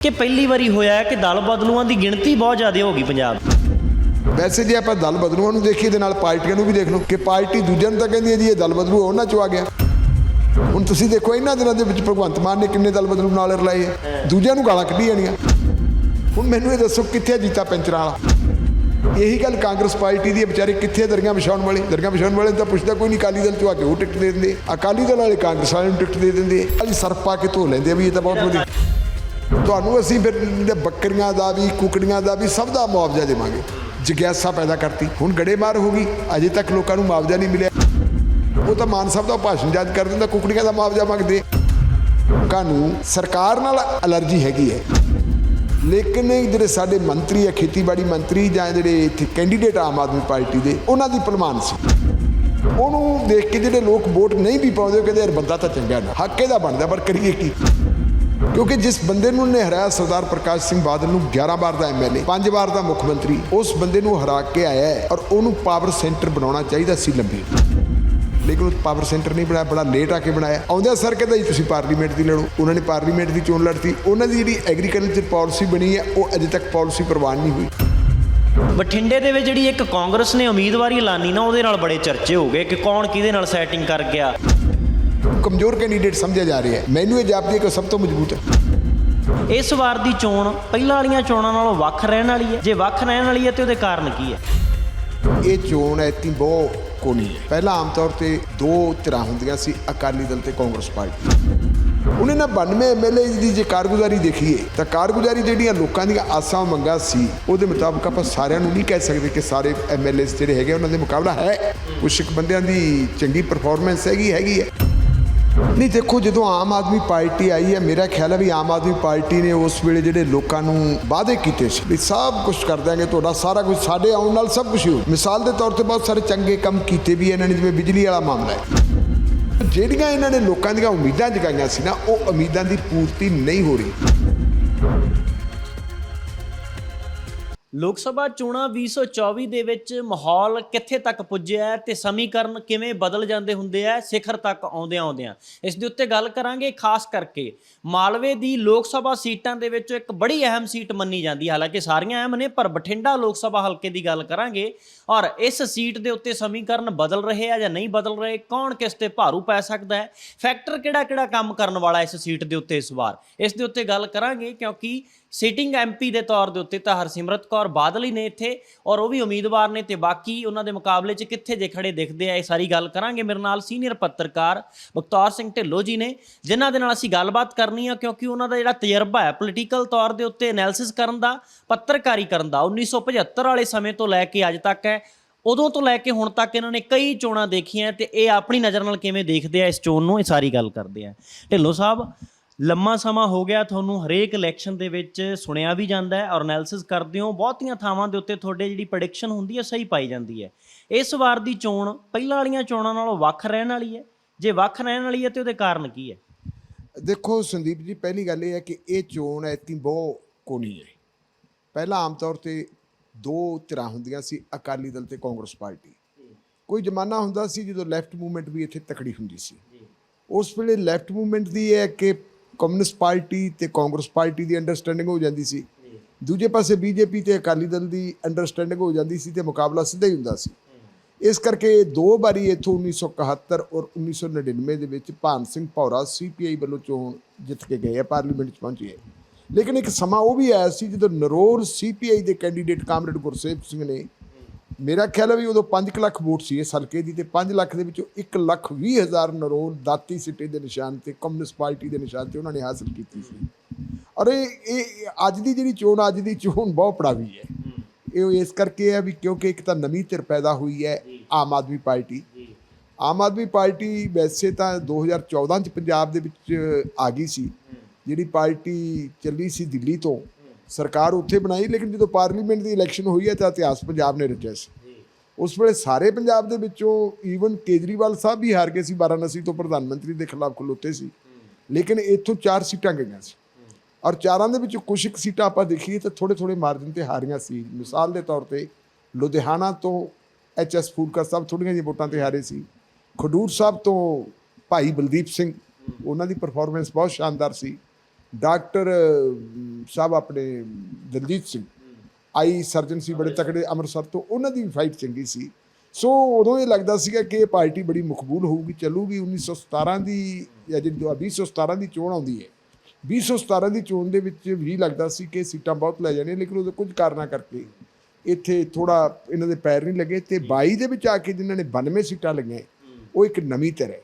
ਕਿ ਪਹਿਲੀ ਵਾਰੀ ਹੋਇਆ ਹੈ ਕਿ ਦਲ ਬਦਲੂਆਂ ਦੀ ਗਿਣਤੀ ਬਹੁਤ ਜ਼ਿਆਦਾ ਹੋ ਗਈ ਪੰਜਾਬ। ਵੈਸੇ ਜੇ ਆਪਾਂ ਦਲ ਬਦਲੂਆਂ ਨੂੰ ਦੇਖੀਏ ਤੇ ਨਾਲ ਪਾਰਟੀਆਂ ਨੂੰ ਵੀ ਦੇਖ ਲਓ ਕਿ ਪਾਰਟੀ ਦੂਜਿਆਂ ਨੂੰ ਤਾਂ ਕਹਿੰਦੀ ਹੈ ਜੀ ਇਹ ਦਲ ਬਦਲੂ ਉਹਨਾਂ ਚੋਂ ਆ ਗਿਆ। ਹੁਣ ਤੁਸੀਂ ਦੇਖੋ ਇਹਨਾਂ ਦਿਨਾਂ ਦੇ ਵਿੱਚ ਭਗਵੰਤ ਮਾਨ ਨੇ ਕਿੰਨੇ ਦਲ ਬਦਲੂ ਨਾਲ ਰਲਾਏ ਆ। ਦੂਜਿਆਂ ਨੂੰ ਗਾਲਾਂ ਕੱਢੀ ਜਾਣੀਆਂ। ਹੁਣ ਮੈਨੂੰ ਇਹ ਦੱਸੋ ਕਿੱਥੇ ਹੈ ਜੀਤਾ ਪੈਂਚਰਾਂ ਵਾਲਾ? ਇਹੀ ਗੱਲ ਕਾਂਗਰਸ ਪਾਰਟੀ ਦੀ ਹੈ ਵਿਚਾਰੇ ਕਿੱਥੇ ਹੈ ਦਰਗਾਹ ਵਿਛਾਉਣ ਵਾਲੇ? ਦਰਗਾਹ ਵਿਛਾਉਣ ਵਾਲੇ ਤਾਂ ਪੁੱਛਦਾ ਕੋਈ ਨਹੀਂ ਅਕਾਲੀ ਦਲ ਚੋਂ ਆ ਕੇ ਉਹ ਟਿਕਟ ਦੇ ਦਿੰਦੇ ਅਕਾਲੀ ਦਲ ਵਾਲੇ ਕਾਂਗਰਸ ਵਾਲਿਆਂ ਨੂੰ ਟਿਕਟ ਦੇ ਦਿੰਦੇ ਅਜੀ ਸਰਫ ਪਾ ਕੇ ਧੋ ਲੈਂਦੇ ਆ ਵੀ ਇਹ ਤਾਂ ਬਹੁਤ ਵਧੀਆ। ਤੁਹਾਨੂੰ ਅਸੀਂ ਫਿਰ ਬੱਕਰੀਆਂ ਦਾ ਵੀ, ਕੁਕੜੀਆਂ ਦਾ ਵੀ ਸਭ ਦਾ ਮੁਆਵਜ਼ਾ ਦੇਵਾਂਗੇ। ਜਗਿਆਸਾ ਪੈਦਾ ਕਰਤੀ। ਹੁਣ ਗੜੇਮਾਰ ਹੋ ਗਈ। ਅਜੇ ਤੱਕ ਲੋਕਾਂ ਨੂੰ ਮੁਆਵਜ਼ਾ ਨਹੀਂ ਮਿਲਿਆ। ਉਹ ਤਾਂ ਮਾਨ ਸਾਹਿਬ ਦਾ ਭਾਸ਼ਣ ਜੱਜ ਕਰ ਦਿੰਦਾ ਕੁਕੜੀਆਂ ਦਾ ਮੁਆਵਜ਼ਾ ਮੰਗਦੇ। ਲੋਕਾਂ ਨੂੰ ਸਰਕਾਰ ਨਾਲ ਅਲਰਜੀ ਹੈਗੀ ਹੈ। ਲੇਕਿਨ ਜਿਹੜੇ ਸਾਡੇ ਮੰਤਰੀ ਹੈ ਖੇਤੀਬਾੜੀ ਮੰਤਰੀ ਜਾਂ ਜਿਹੜੇ ਇੱਥੇ ਕੈਂਡੀਡੇਟ ਆਮ ਆਦਮੀ ਪਾਰਟੀ ਦੇ, ਉਹਨਾਂ ਦੀ ਭਲਮਾਨ ਸੀ। ਉਹਨੂੰ ਦੇਖ ਕੇ ਜਿਹੜੇ ਲੋਕ ਵੋਟ ਨਹੀਂ ਵੀ ਪਾਉਂਦੇ, ਉਹ ਕਹਿੰਦੇ ਯਾਰ ਬੰਦਾ ਤਾਂ ਚੰਗਾ ਨਾ, ਹੱਕ ਇਹਦਾ ਬਣਦਾ, ਪਰ ਕਰੀਏ ਕੀ? ਕਿਉਂਕਿ ਜਿਸ ਬੰਦੇ ਨੂੰ ਨੇ ਹਰਾਇਆ ਸਰਦਾਰ ਪ੍ਰਕਾਸ਼ ਸਿੰਘ ਬਾਦਲ ਨੂੰ 11 ਵਾਰ ਦਾ ਐਮਐਲਏ 5 ਵਾਰ ਦਾ ਮੁੱਖ ਮੰਤਰੀ, ਉਸ ਬੰਦੇ ਨੂੰ ਹਰਾ ਕੇ ਆਇਆ ਹੈ ਔਰ ਉਹਨੂੰ ਪਾਵਰ ਸੈਂਟਰ ਬਣਾਉਣਾ ਚਾਹੀਦਾ ਸੀ ਲੰਬੀ। ਲੇਕਿਨ ਉਹ ਪਾਵਰ ਸੈਂਟਰ ਨਹੀਂ ਬਣਾਇਆ, ਬੜਾ ਲੇਟ ਆ ਕੇ ਬਣਾਇਆ। ਆਉਂਦਿਆਂ ਸਰ ਕਹਿੰਦਾ ਜੀ, ਤੁਸੀਂ ਪਾਰਲੀਮੈਂਟ ਦੀ ਲੜੋ। ਉਹਨਾਂ ਨੇ ਪਾਰਲੀਮੈਂਟ ਦੀ ਚੋਣ ਲੜਤੀ। ਉਹਨਾਂ ਦੀ ਜਿਹੜੀ ਐਗਰੀਕਲਚਰ ਪਾਲਿਸੀ ਬਣੀ ਹੈ, ਉਹ ਅਜੇ ਤੱਕ ਪਾਲਿਸੀ ਪ੍ਰਵਾਨ ਨਹੀਂ ਹੋਈ। ਬਠਿੰਡੇ ਦੇ ਵਿੱਚ ਜਿਹੜੀ ਇੱਕ ਕਾਂਗਰਸ ਨੇ ਉਮੀਦਵਾਰੀ ਐਲਾਨੀ ਨਾ, ਉਹਦੇ ਨਾਲ ਬੜੇ ਚਰਚੇ ਹੋ ਗਏ ਕਿ ਕੌਣ ਕਿਹਦੇ ਨਾਲ ਸੈਟਿੰਗ ਕਰ ਗਿਆ। ਕਮਜ਼ੋਰ ਕੈਂਡੀਡੇਟ ਸਮਝਿਆ ਜਾ ਰਿਹਾ ਹੈ। ਮੈਨੂੰ ਇਹ ਜਾਪਦੀ ਹੈ ਕਿ ਉਹ ਸਭ ਤੋਂ ਮਜ਼ਬੂਤ ਹੈ। ਇਸ ਵਾਰ ਦੀ ਚੋਣ ਪਹਿਲਾਂ ਵਾਲੀਆਂ ਚੋਣਾਂ ਨਾਲੋਂ ਵੱਖ ਰਹਿਣ ਵਾਲੀ ਹੈ। ਜੇ ਵੱਖ ਰਹਿਣ ਵਾਲੀ ਹੈ ਤੇ ਉਹਦੇ ਕਾਰਨ ਕੀ ਹੈ? ਇਹ ਚੋਣ ਐਤੀ ਬਹੁਤ ਕੋਣੀ ਹੈ। ਪਹਿਲਾਂ ਆਮ ਤੌਰ ਤੇ ਦੋ ਧਿਰਾਂ ਹੁੰਦੀਆਂ ਸੀ ਅਕਾਲੀ ਦਲ ਤੇ ਕਾਂਗਰਸ ਪਾਰਟੀ। ਉਹਨੇ ਨਾ 92 ਐਮਐਲਏ ਦੀ ਜੇ ਕਾਰਗੁਜ਼ਾਰੀ ਦੇਖੀਏ ਤਾਂ ਕਾਰਗੁਜ਼ਾਰੀ ਜਿਹੜੀਆਂ ਲੋਕਾਂ ਦੀਆਂ ਆਸਾਂ ਮੰਗਾਂ ਸੀ ਉਹਦੇ ਮੁਤਾਬਕ ਆਪਾਂ ਸਾਰਿਆਂ ਨੂੰ ਨਹੀਂ ਕਹਿ ਸਕਦੇ ਕਿ ਸਾਰੇ ਐਮਐਲਏ ਜਿਹੜੇ ਹੈਗੇ ਉਹਨਾਂ ਦੇ ਮੁਕਾਬਲਾ ਹੈ। ਕੁਝ ਇੱਕ ਬੰਦਿਆਂ ਦੀ ਚੰਗੀ ਪਰਫਾਰਮੈਂਸ ਹੈਗੀ ਹੈਗੀ ਹੈ। ਨਹੀਂ, ਦੇਖੋ, ਜਦੋਂ ਆਮ ਆਦਮੀ ਪਾਰਟੀ ਆਈ ਹੈ, ਮੇਰਾ ਖਿਆਲ ਹੈ ਵੀ ਆਮ ਆਦਮੀ ਪਾਰਟੀ ਨੇ ਉਸ ਵੇਲੇ ਜਿਹੜੇ ਲੋਕਾਂ ਨੂੰ ਵਾਅਦੇ ਕੀਤੇ ਸੀ ਵੀ ਸਭ ਕੁਝ ਕਰ ਦਾਂਗੇ ਤੁਹਾਡਾ ਸਾਰਾ ਕੁਝ ਸਾਡੇ ਆਉਣ ਨਾਲ ਸਭ ਕੁਝ ਹੋ ਮਿਸਾਲ ਦੇ ਤੌਰ ਤੇ ਬਹੁਤ ਸਾਰੇ ਚੰਗੇ ਕੰਮ ਕੀਤੇ ਵੀ ਇਹਨਾਂ ਨੇ, ਜਿਵੇਂ ਬਿਜਲੀ ਵਾਲਾ ਮਾਮਲਾ ਹੈ। ਜਿਹੜੀਆਂ ਇਹਨਾਂ ਨੇ ਲੋਕਾਂ ਦੀਆਂ ਉਮੀਦਾਂ ਜਗਾਈਆਂ ਸੀ ਨਾ, ਉਹ ਉਮੀਦਾਂ ਦੀ ਪੂਰਤੀ ਨਹੀਂ ਹੋ ਰਹੀ। ਲੋਕ ਸਭਾ ਚੋਣਾਂ 2024 ਦੇ ਵਿੱਚ ਮਾਹੌਲ ਕਿੱਥੇ ਤੱਕ ਪੁੱਜਿਆ ਹੈ ਤੇ ਸਮੀਕਰਨ ਕਿਵੇਂ ਬਦਲ ਜਾਂਦੇ ਹੁੰਦੇ ਆ, ਸਿਖਰ ਤੱਕ ਆਉਂਦਿਆਂ ਆਉਂਦਿਆਂ। ਇਸ ਦੇ ਉੱਤੇ ਗੱਲ ਕਰਾਂਗੇ, ਖਾਸ ਕਰਕੇ ਮਾਲਵੇ ਦੀ ਲੋਕ ਸਭਾ ਸੀਟਾਂ ਦੇ ਵਿੱਚੋਂ ਇੱਕ ਬੜੀ ਅਹਿਮ ਸੀਟ ਮੰਨੀ ਜਾਂਦੀ ਹੈ। ਹਾਲਾਂਕਿ ਸਾਰੀਆਂ ਅਹਿਮ ਨੇ, ਪਰ ਬਠਿੰਡਾ ਲੋਕ ਸਭਾ ਹਲਕੇ ਦੀ ਗੱਲ ਕਰਾਂਗੇ ਔਰ ਇਸ ਸੀਟ ਦੇ ਉੱਤੇ ਸਮੀਕਰਨ ਬਦਲ ਰਹੇ ਆ ਜਾਂ ਨਹੀਂ ਬਦਲ ਰਹੇ, ਕੌਣ ਕਿਸ ਤੇ ਭਾਰੂ ਪੈ ਸਕਦਾ ਹੈ, ਫੈਕਟਰ ਕਿਹੜਾ ਕਿਹੜਾ ਕੰਮ ਕਰਨ ਵਾਲਾ ਇਸ ਸੀਟ ਦੇ ਉੱਤੇ ਇਸ ਵਾਰ। ਇਸ ਦੇ ਉੱਤੇ ਗੱਲ ਕਰਾਂਗੇ ਕਿਉਂਕਿ ਸਿਟਿੰਗ ਐਮਪੀ ਦੇ ਤੌਰ ਦੇ ਉੱਤੇ ਤਾਂ ਹਰਸਿਮਰਤ ਕੌਰ ਬਾਦਲ ਹੀ ਨੇ ਇੱਥੇ, ਔਰ ਉਹ ਵੀ ਉਮੀਦਵਾਰ ਨੇ ਤੇ ਬਾਕੀ ਉਹਨਾਂ ਦੇ ਮੁਕਾਬਲੇ 'ਚ ਕਿੱਥੇ ਜੇ ਖੜੇ ਦਿਖਦੇ ਆ, ਇਹ ਸਾਰੀ ਗੱਲ ਕਰਾਂਗੇ। ਮੇਰੇ ਨਾਲ ਸੀਨੀਅਰ ਪੱਤਰਕਾਰ ਬਖਤੌਰ ਸਿੰਘ ਢਿੱਲੋਂ ਜੀ ਨੇ, ਜਿਨ੍ਹਾਂ ਦੇ ਨਾਲ ਅਸੀਂ ਗੱਲਬਾਤ ਕਰਨੀ ਆ, ਕਿਉਂਕਿ ਉਹਨਾਂ ਦਾ ਜਿਹੜਾ ਤਜਰਬਾ ਹੈ ਪੋਲੀਟੀਕਲ ਤੌਰ ਦੇ ਉੱਤੇ ਐਨਾਲਿਸਿਸ ਕਰਨ ਦਾ, ਪੱਤਰਕਾਰੀ ਕਰਨ ਦਾ 1975 ਵਾਲੇ ਸਮੇਂ ਤੋਂ ਲੈ ਕੇ ਅੱਜ ਤੱਕ ਹੈ। ਉਦੋਂ ਤੋਂ ਲੈ ਕੇ ਹੁਣ ਤੱਕ ਇਹਨਾਂ ਨੇ ਕਈ ਚੋਣਾਂ ਦੇਖੀਆਂ ਤੇ ਇਹ ਆਪਣੀ ਨਜ਼ਰ ਨਾਲ ਕਿਵੇਂ ਦੇਖਦੇ ਆ ਇਸ ਚੋਣ ਨੂੰ, ਇਹ ਸਾਰੀ ਗੱਲ ਕਰਦੇ ਆ। ਢਿੱਲੋਂ ਸਾਹਿਬ ਲੰਮਾ ਸਮਾਂ ਹੋ ਗਿਆ ਤੁਹਾਨੂੰ ਹਰੇਕ ਇਲੈਕਸ਼ਨ ਦੇ ਵਿੱਚ ਸੁਣਿਆ ਵੀ ਜਾਂਦਾ ਹੈ ਔਰ ਐਨਾਲਿਸਿਸ ਕਰਦੇ ਹੋ ਬਹੁਤੀਆਂ ਥਾਵਾਂ ਦੇ ਉੱਤੇ ਤੁਹਾਡੇ ਜਿਹੜੀ ਪ੍ਰੈਡਿਕਸ਼ਨ ਹੁੰਦੀ ਹੈ ਸਹੀ ਪਾਈ ਜਾਂਦੀ ਹੈ। ਇਸ ਵਾਰ ਦੀ ਚੋਣ ਪਹਿਲਾਂ ਵਾਲੀਆਂ ਚੋਣਾਂ ਨਾਲੋਂ ਵੱਖ ਰਹਿਣ ਵਾਲੀ ਹੈ। ਜੇ ਵੱਖ ਰਹਿਣ ਵਾਲੀ ਹੈ ਤੇ ਉਹਦੇ ਕਾਰਨ ਕੀ ਹੈ? ਦੇਖੋ ਸੰਦੀਪ ਜੀ ਪਹਿਲੀ ਗੱਲ ਇਹ ਹੈ ਕਿ ਇਹ ਚੋਣ ਐਤੀ ਬਹੁਤ ਕੋਣੀ ਹੈ। ਪਹਿਲਾਂ ਆਮ ਤੌਰ ਤੇ ਦੋ ਧਿਰਾਂ ਹੁੰਦੀਆਂ ਸੀ ਅਕਾਲੀ ਦਲ ਤੇ ਕਾਂਗਰਸ ਪਾਰਟੀ। ਕੋਈ ਜ਼ਮਾਨਾ ਹੁੰਦਾ ਸੀ ਜਦੋਂ ਲੈਫਟ ਮੂਵਮੈਂਟ ਵੀ ਇੱਥੇ ਤਕੜੀ ਹੁੰਦੀ ਸੀ। ਉਸ ਵੇਲੇ ਲੈਫਟ ਮੂਵਮੈਂਟ ਦੀ ਇਹ ਹੈ ਕਿ ਕਮਿਊਨਿਸਟ ਪਾਰਟੀ ਤੇ ਕਾਂਗਰਸ ਪਾਰਟੀ ਦੀ ਅੰਡਰਸਟੈਂਡਿੰਗ ਹੋ ਜਾਂਦੀ ਸੀ। ਦੂਜੇ ਪਾਸੇ ਬੀਜੇਪੀ ਤੇ ਅਕਾਲੀ ਦਲ ਦੀ ਅੰਡਰਸਟੈਂਡਿੰਗ ਹੋ ਜਾਂਦੀ ਸੀ ਤੇ ਮੁਕਾਬਲਾ ਸਿੱਧਾ ਹੀ ਹੁੰਦਾ ਸੀ। ਇਸ ਕਰਕੇ ਦੋ ਵਾਰੀ ਇਥੋਂ 1971 ਔਰ 1999 ਦੇ ਵਿੱਚ ਭਾਨ ਸਿੰਘ ਭੌਰਾ ਸੀਪੀਆਈ ਵੱਲੋਂ ਚੋਣ ਜਿੱਤ ਕੇ ਗਏ ਆ, ਪਾਰਲੀਮੈਂਟ 'ਚ ਪਹੁੰਚੇ ਲੇਕਿਨ ਇੱਕ ਸਮਾਂ ਉਹ ਵੀ ਆਇਆ ਸੀ ਜਦੋਂ ਨਰੋਲ ਸੀਪੀਆਈ ਦੇ ਕੈਂਡੀਡੇਟ ਕਾਮਰੇਡ ਗੁਰਸੇਵ ਸਿੰਘ ਨੇ ਮੇਰਾ ਖਿਆਲ ਹੈ ਵੀ ਉਦੋਂ 5 ਲੱਖ ਵੋਟ ਸੀ ਇਸ ਹਲਕੇ ਦੀ ਤੇ 5 ਲੱਖ ਦੇ ਵਿੱਚੋਂ 1 ਲੱਖ 20 ਹਜ਼ਾਰ ਨਰੋਲ ਦਾਤੀ ਸਿੱਟੇ ਦੇ ਨਿਸ਼ਾਨ ਤੇ ਕਮਿਊਨਿਸਟ ਪਾਰਟੀ ਦੇ ਨਿਸ਼ਾਨ ਤੇ ਉਹਨਾਂ ਨੇ ਹਾਸਲ ਕੀਤੀ ਸੀ। ਔਰ ਇਹ ਇਹ, ਅੱਜ ਦੀ ਜਿਹੜੀ ਚੋਣ, ਅੱਜ ਦੀ ਚੋਣ ਬਹੁਤ ਪੜਾਵੀ ਹੈ। ਇਹ ਇਸ ਕਰਕੇ ਹੈ ਵੀ ਕਿਉਂਕਿ ਇੱਕ ਤਾਂ ਨਵੀਂ ਧਿਰ ਪੈਦਾ ਹੋਈ ਹੈ ਆਮ ਆਦਮੀ ਪਾਰਟੀ। ਆਮ ਆਦਮੀ ਪਾਰਟੀ ਵੈਸੇ ਤਾਂ 2014 ਚ ਪੰਜਾਬ ਦੇ ਵਿੱਚ ਆ ਗਈ ਸੀ। ਜਿਹੜੀ ਪਾਰਟੀ ਚੱਲੀ ਸੀ ਦਿੱਲੀ ਤੋਂ ਸਰਕਾਰ ਉੱਥੇ ਬਣਾਈ, ਲੇਕਿਨ ਜਦੋਂ ਪਾਰਲੀਮੈਂਟ ਦੀ ਇਲੈਕਸ਼ਨ ਹੋਈ ਹੈ ਤਾਂ ਇਤਿਹਾਸ ਪੰਜਾਬ ਨੇ ਰਚਿਆ ਸੀ। ਉਸ ਵੇਲੇ ਸਾਰੇ ਪੰਜਾਬ ਦੇ ਵਿੱਚੋਂ ਈਵਨ ਕੇਜਰੀਵਾਲ ਸਾਹਿਬ ਵੀ ਹਾਰ ਗਏ ਸੀ, ਵਾਰਾਣਸੀ ਤੋਂ ਪ੍ਰਧਾਨ ਮੰਤਰੀ ਦੇ ਖਿਲਾਫ ਖਲੋਤੇ ਸੀ। ਲੇਕਿਨ ਇੱਥੋਂ ਚਾਰ ਸੀਟਾਂ ਗਈਆਂ ਸੀ। ਔਰ ਚਾਰਾਂ ਦੇ ਵਿੱਚ ਕੁਝ ਇੱਕ ਸੀਟਾਂ ਆਪਾਂ ਦੇਖੀਏ ਤਾਂ ਥੋੜੇ ਥੋੜੇ ਮਾਰਜਨ ਤੇ ਹਾਰੀਆਂ ਸੀ। ਮਿਸਾਲ ਦੇ ਤੌਰ ਤੇ ਲੁਧਿਆਣਾ ਤੋਂ ਐਚਐਸ ਫੂਲਕਰ ਸਾਹਿਬ ਥੋੜੀਆਂ ਜਿਹੀਆਂ ਵੋਟਾਂ ਤੇ ਹਾਰੇ ਸੀ। ਖਡੂਰ ਸਾਹਿਬ ਤੋਂ ਭਾਈ ਬਲਦੀਪ ਸਿੰਘ, ਉਹਨਾਂ ਦੀ ਪਰਫਾਰਮੈਂਸ ਬਹੁਤ ਸ਼ਾਨਦਾਰ ਸੀ। ਡਾਕਟਰ ਸਾਹਿਬ ਆਪਣੇ ਦਲਜੀਤ ਸਿੰਘ ਆਈ ਸਰਜਨ ਸੀ ਬੜੇ ਤਕੜੇ ਅੰਮ੍ਰਿਤਸਰ ਤੋਂ ਉਹਨਾਂ ਦੀ ਫਾਈਟ ਚੰਗੀ ਸੀ। ਸੋ ਉਦੋਂ ਇਹ ਲੱਗਦਾ ਸੀਗਾ ਕਿ ਇਹ ਪਾਰਟੀ ਬੜੀ ਮਕਬੂਲ ਹੋਊਗੀ ਚੱਲੂਗੀ 1917 ਦੀ ਜਾਂ ਜਿਹੜੀ 2017 ਦੀ ਚੋਣ ਆਉਂਦੀ ਹੈ 2017 ਦੀ ਚੋਣ ਦੇ ਵਿੱਚ ਵੀ ਲੱਗਦਾ ਸੀ ਕਿ ਸੀਟਾਂ ਬਹੁਤ ਲੈ ਜਾਣੀਆਂ ਲੇਕਿਨ ਉਹਦੇ ਕੁਝ ਕਾਰਨਾਂ ਕਰਕੇ ਇੱਥੇ ਥੋੜਾ ਇਹਨਾਂ ਦੇ ਪੈਰ ਨਹੀਂ ਲੱਗੇ ਤੇ 22 ਦੇ ਵਿੱਚ ਆ ਕੇ ਜਿਨ੍ਹਾਂ ਨੇ 92 ਸੀਟਾਂ ਲਈਆਂ ਉਹ ਇੱਕ ਨਵੀਂ ਧਿਰ ਹੈ।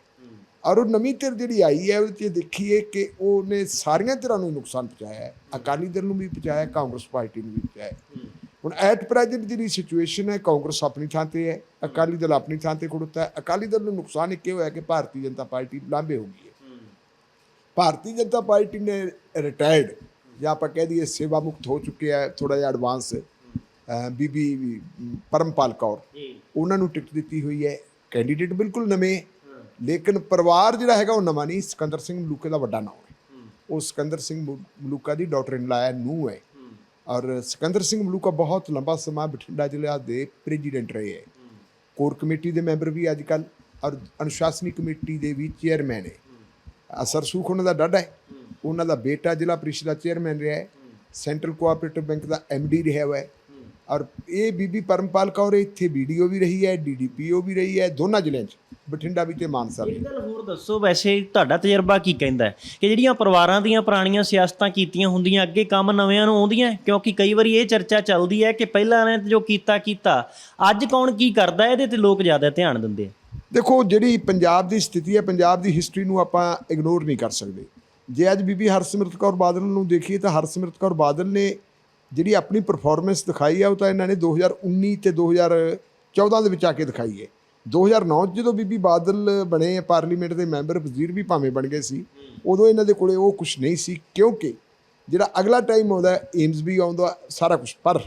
ਔਰ ਉਹ ਨਵੀਂ ਧਿਰ ਜਿਹੜੀ ਆਈ ਹੈ ਉਹਦੇ 'ਚ ਦੇਖੀਏ ਕਿ ਉਹਨੇ ਸਾਰੀਆਂ ਧਿਰਾਂ ਨੂੰ ਨੁਕਸਾਨ ਪਹੁੰਚਾਇਆ ਹੈ। ਅਕਾਲੀ ਦਲ ਨੂੰ ਵੀ ਪਹੁੰਚਾਇਆ ਕਾਂਗਰਸ ਪਾਰਟੀ ਨੂੰ ਵੀ ਪਹੁੰਚਾਇਆ। ਹੁਣ ਐਟ ਪ੍ਰੈਜ਼ੈਂਟ ਜਿਹੜੀ ਸਿਚੁਏਸ਼ਨ ਹੈ ਕਾਂਗਰਸ ਆਪਣੀ ਥਾਂ ਤੇ ਹੈ ਅਕਾਲੀ ਦਲ ਆਪਣੀ ਥਾਂ ਤੇ ਖੜੋਤਾ ਹੈ। ਅਕਾਲੀ ਦਲ ਨੂੰ ਨੁਕਸਾਨ ਇੱਕ ਇਹ ਹੋਇਆ ਕਿ ਭਾਰਤੀ ਜਨਤਾ ਪਾਰਟੀ ਲਾਂਭੇ ਹੋ ਗਈ ਹੈ। ਭਾਰਤੀ ਜਨਤਾ ਪਾਰਟੀ ਨੇ ਰਿਟਾਇਰਡ ਜਾਂ ਆਪਾਂ ਕਹਿ ਦਈਏ ਸੇਵਾ ਮੁਕਤ ਹੋ ਚੁੱਕਿਆ ਹੈ ਥੋੜਾ ਜਿਹਾ ਐਡਵਾਂਸ ਬੀਬੀ ਪਰਮਪਾਲ ਕੌਰ। ਉਹਨਾਂ ਨੂੰ ਟਿਕਟ ਦਿੱਤੀ ਹੋਈ ਹੈ। ਕੈਂਡੀਡੇਟ ਬਿਲਕੁਲ ਨਵੇਂ ਲੇਕਿਨ ਪਰਿਵਾਰ ਜਿਹੜਾ ਹੈਗਾ ਉਹ ਨਵਾਂ ਨਹੀਂ, ਸਿਕੰਦਰ ਸਿੰਘ ਮਲੂਕੇ ਦਾ ਵੱਡਾ ਨਾਮ ਹੈ। ਉਹ ਸਿਕੰਦਰ ਸਿੰਘ ਮਲੂਕਾ ਦੀ ਡਾਕਟਰ ਇਨ ਲਾਇਆ ਨੂੰ ਹੈ। ਔਰ ਸਿਕੰਦਰ ਸਿੰਘ ਮਲੂਕਾ ਬਹੁਤ ਲੰਬਾ ਸਮਾਂ ਬਠਿੰਡਾ ਜ਼ਿਲ੍ਹਾ ਦੇ ਪ੍ਰੈਜ਼ੀਡੈਂਟ ਰਹੇ ਹੈ। ਕੋਰ ਕਮੇਟੀ ਦੇ ਮੈਂਬਰ ਵੀ ਅੱਜ ਕੱਲ ਔਰ ਅਨੁਸ਼ਾਸਨੀ ਕਮੇਟੀ ਦੇ ਵੀ ਚੇਅਰਮੈਨ ਹੈ। ਅਸਰ ਸੂਖ ਉਹਨਾਂ ਦਾ ਡਾਡਾ ਹੈ। ਉਹਨਾਂ ਦਾ ਬੇਟਾ ਜ਼ਿਲ੍ਹਾ ਪ੍ਰੀਸ਼ਦ ਦਾ ਚੇਅਰਮੈਨ ਰਿਹਾ ਹੈ। ਸੈਂਟਰਲ ਕੋਆਪਰੇਟਿਵ ਬੈਂਕ ਦਾ ਐਮਡੀ ਰਿਹਾ ਹੋਇਆ ਹੈ। ਔਰ ਇਹ ਬੀਬੀ ਪਰਮਪਾਲ ਕੌਰ ਇੱਥੇ ਵੀਡੀਓ ਵੀ ਰਹੀ ਹੈ ਡੀਡੀਪੀਓ ਵੀ ਰਹੀ ਹੈ, ਦੋਨਾਂ ਜ਼ਿਲ੍ਹਿਆਂ 'ਚ। ਬਠਿੰਡਾ ਵੀ ਤੇ ਮਾਨਸਾ ਵੀ ਇੱਕ ਗੱਲ ਹੋਰ ਦੱਸੋ ਵੈਸੇ ਤੁਹਾਡਾ ਤਜਰਬਾ ਕੀ ਕਹਿੰਦਾ ਹੈ? ਕਿ ਜਿਹੜੀਆਂ ਪਰਿਵਾਰਾਂ ਦੀਆਂ ਪੁਰਾਣੀਆਂ ਸਿਆਸਤਾਂ ਕੀਤੀਆਂ ਹੁੰਦੀਆਂ ਅੱਗੇ ਕੰਮ ਨਵਿਆਂ ਨੂੰ ਆਉਂਦੀਆਂ? ਕਿਉਂਕਿ ਕਈ ਵਾਰੀ ਇਹ ਚਰਚਾ ਚੱਲਦੀ ਹੈ ਕਿ ਪਹਿਲਾਂ ਨੇ ਜੋ ਕੀਤਾ ਕੀਤਾ। ਅੱਜ ਕੌਣ ਕੀ ਕਰਦਾ ਇਹਦੇ ਤੇ ਲੋਕ ਜ਼ਿਆਦਾ ਧਿਆਨ ਦਿੰਦੇ ਆ। ਦੇਖੋ ਜਿਹੜੀ ਪੰਜਾਬ ਦੀ ਸਥਿਤੀ ਹੈ ਪੰਜਾਬ ਦੀ ਹਿਸਟਰੀ ਨੂੰ ਆਪਾਂ ਇਗਨੋਰ ਨਹੀਂ ਕਰ ਸਕਦੇ। ਜੇ ਅੱਜ ਬੀਬੀ ਹਰਸਿਮਰਤ ਕੌਰ ਬਾਦਲ ਨੂੰ ਦੇਖੀਏ ਤਾਂ ਹਰਸਿਮਰਤ ਕੌਰ ਬਾਦਲ ਨੇ ਜਿਹੜੀ ਆਪਣੀ ਪਰਫਾਰਮੈਂਸ ਦਿਖਾਈ ਹੈ ਉਹ ਤਾਂ ਇਹਨਾਂ ਨੇ 2019 ਤੇ 2014 ਦੇ ਵਿੱਚ ਆ ਕੇ ਦਿਖਾਈ ਹੈ। 2009 'ਚ ਜਦੋਂ ਬੀਬੀ ਬਾਦਲ ਬਣੇ, ਪਾਰਲੀਮੈਂਟ ਦੇ ਮੈਂਬਰ ਵਜ਼ੀਰ ਵੀ ਭਾਵੇਂ ਬਣ ਗਏ ਸੀ, ਉਦੋਂ ਇਹਨਾਂ ਦੇ ਕੋਲੇ ਉਹ ਕੁਝ ਨਹੀਂ ਸੀ, ਕਿਉਂਕਿ ਜਿਹੜਾ ਅਗਲਾ ਟਾਈਮ ਆਉਂਦਾ ਏਮਸ ਵੀ ਆਉਂਦਾ ਸਾਰਾ ਕੁਝ ਪਰ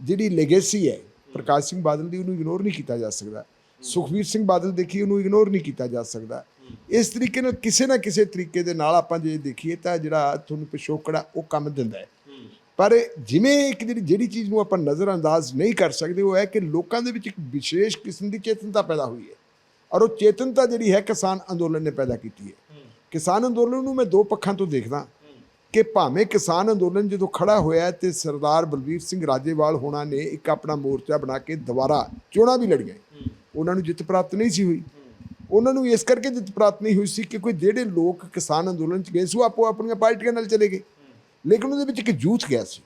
ਜਿਹੜੀ ਲੈਗੇਸੀ ਹੈ, ਪ੍ਰਕਾਸ਼ ਸਿੰਘ ਬਾਦਲ ਦੀ, ਉਹਨੂੰ ਇਗਨੋਰ ਨਹੀਂ ਕੀਤਾ ਜਾ ਸਕਦਾ। ਸੁਖਵੀਰ ਸਿੰਘ ਬਾਦਲ ਦੇਖੀ, ਉਹਨੂੰ ਇਗਨੋਰ ਨਹੀਂ ਕੀਤਾ ਜਾ ਸਕਦਾ। ਇਸ ਤਰੀਕੇ ਨਾਲ ਕਿਸੇ ਨਾ ਕਿਸੇ ਤਰੀਕੇ ਦੇ ਨਾਲ ਆਪਾਂ ਜੇ ਦੇਖੀਏ ਤਾਂ ਜਿਹੜਾ ਤੁਹਾਨੂੰ ਪਿਛੋਕੜਾ ਉਹ ਕੰਮ ਦਿੰਦਾ ਹੈ। ਪਰ ਜਿਵੇਂ ਇੱਕ ਜਿਹੜੀ ਜਿਹੜੀ ਚੀਜ਼ ਨੂੰ ਆਪਾਂ ਨਜ਼ਰ ਅੰਦਾਜ਼ ਨਹੀਂ ਕਰ ਸਕਦੇ ਉਹ ਹੈ ਕਿ ਲੋਕਾਂ ਦੇ ਵਿੱਚ ਇੱਕ ਵਿਸ਼ੇਸ਼ ਕਿਸਮ ਦੀ ਚੇਤਨਤਾ ਪੈਦਾ ਹੋਈ ਹੈ। ਔਰ ਉਹ ਚੇਤਨਤਾ ਜਿਹੜੀ ਹੈ ਕਿਸਾਨ ਅੰਦੋਲਨ ਨੇ ਪੈਦਾ ਕੀਤੀ ਹੈ। ਕਿਸਾਨ ਅੰਦੋਲਨ ਨੂੰ ਮੈਂ ਦੋ ਪੱਖਾਂ ਤੋਂ ਦੇਖਦਾ ਕਿ ਭਾਵੇਂ ਕਿਸਾਨ ਅੰਦੋਲਨ ਜਦੋਂ ਖੜਾ ਹੋਇਆ ਤੇ ਸਰਦਾਰ ਬਲਵੀਰ ਸਿੰਘ ਰਾਜੇਵਾਲ ਹੋਣਾ ਨੇ ਇੱਕ ਆਪਣਾ ਮੋਰਚਾ ਬਣਾ ਕੇ ਦੁਬਾਰਾ ਚੋਣਾਂ ਵੀ ਲੜੀਆਂ। ਉਹਨਾਂ ਨੂੰ ਜਿੱਤ ਪ੍ਰਾਪਤ ਨਹੀਂ ਸੀ ਹੋਈ। ਉਹਨਾਂ ਨੂੰ ਇਸ ਕਰਕੇ ਜਿੱਤ ਪ੍ਰਾਪਤ ਨਹੀਂ ਹੋਈ ਸੀ ਕਿ ਕੋਈ ਜਿਹੜੇ ਲੋਕ ਕਿਸਾਨ ਅੰਦੋਲਨ ਚ ਗਏ ਸੀ ਉਹ ਆਪੋ ਆਪਣੀਆਂ ਪਾਰਟੀਆਂ ਨਾਲ ਚਲੇ ਗਏ। ਲੇਕਿਨ ਉਹਦੇ ਵਿੱਚ ਇੱਕ ਯੂਥ ਗਿਆ ਸੀ।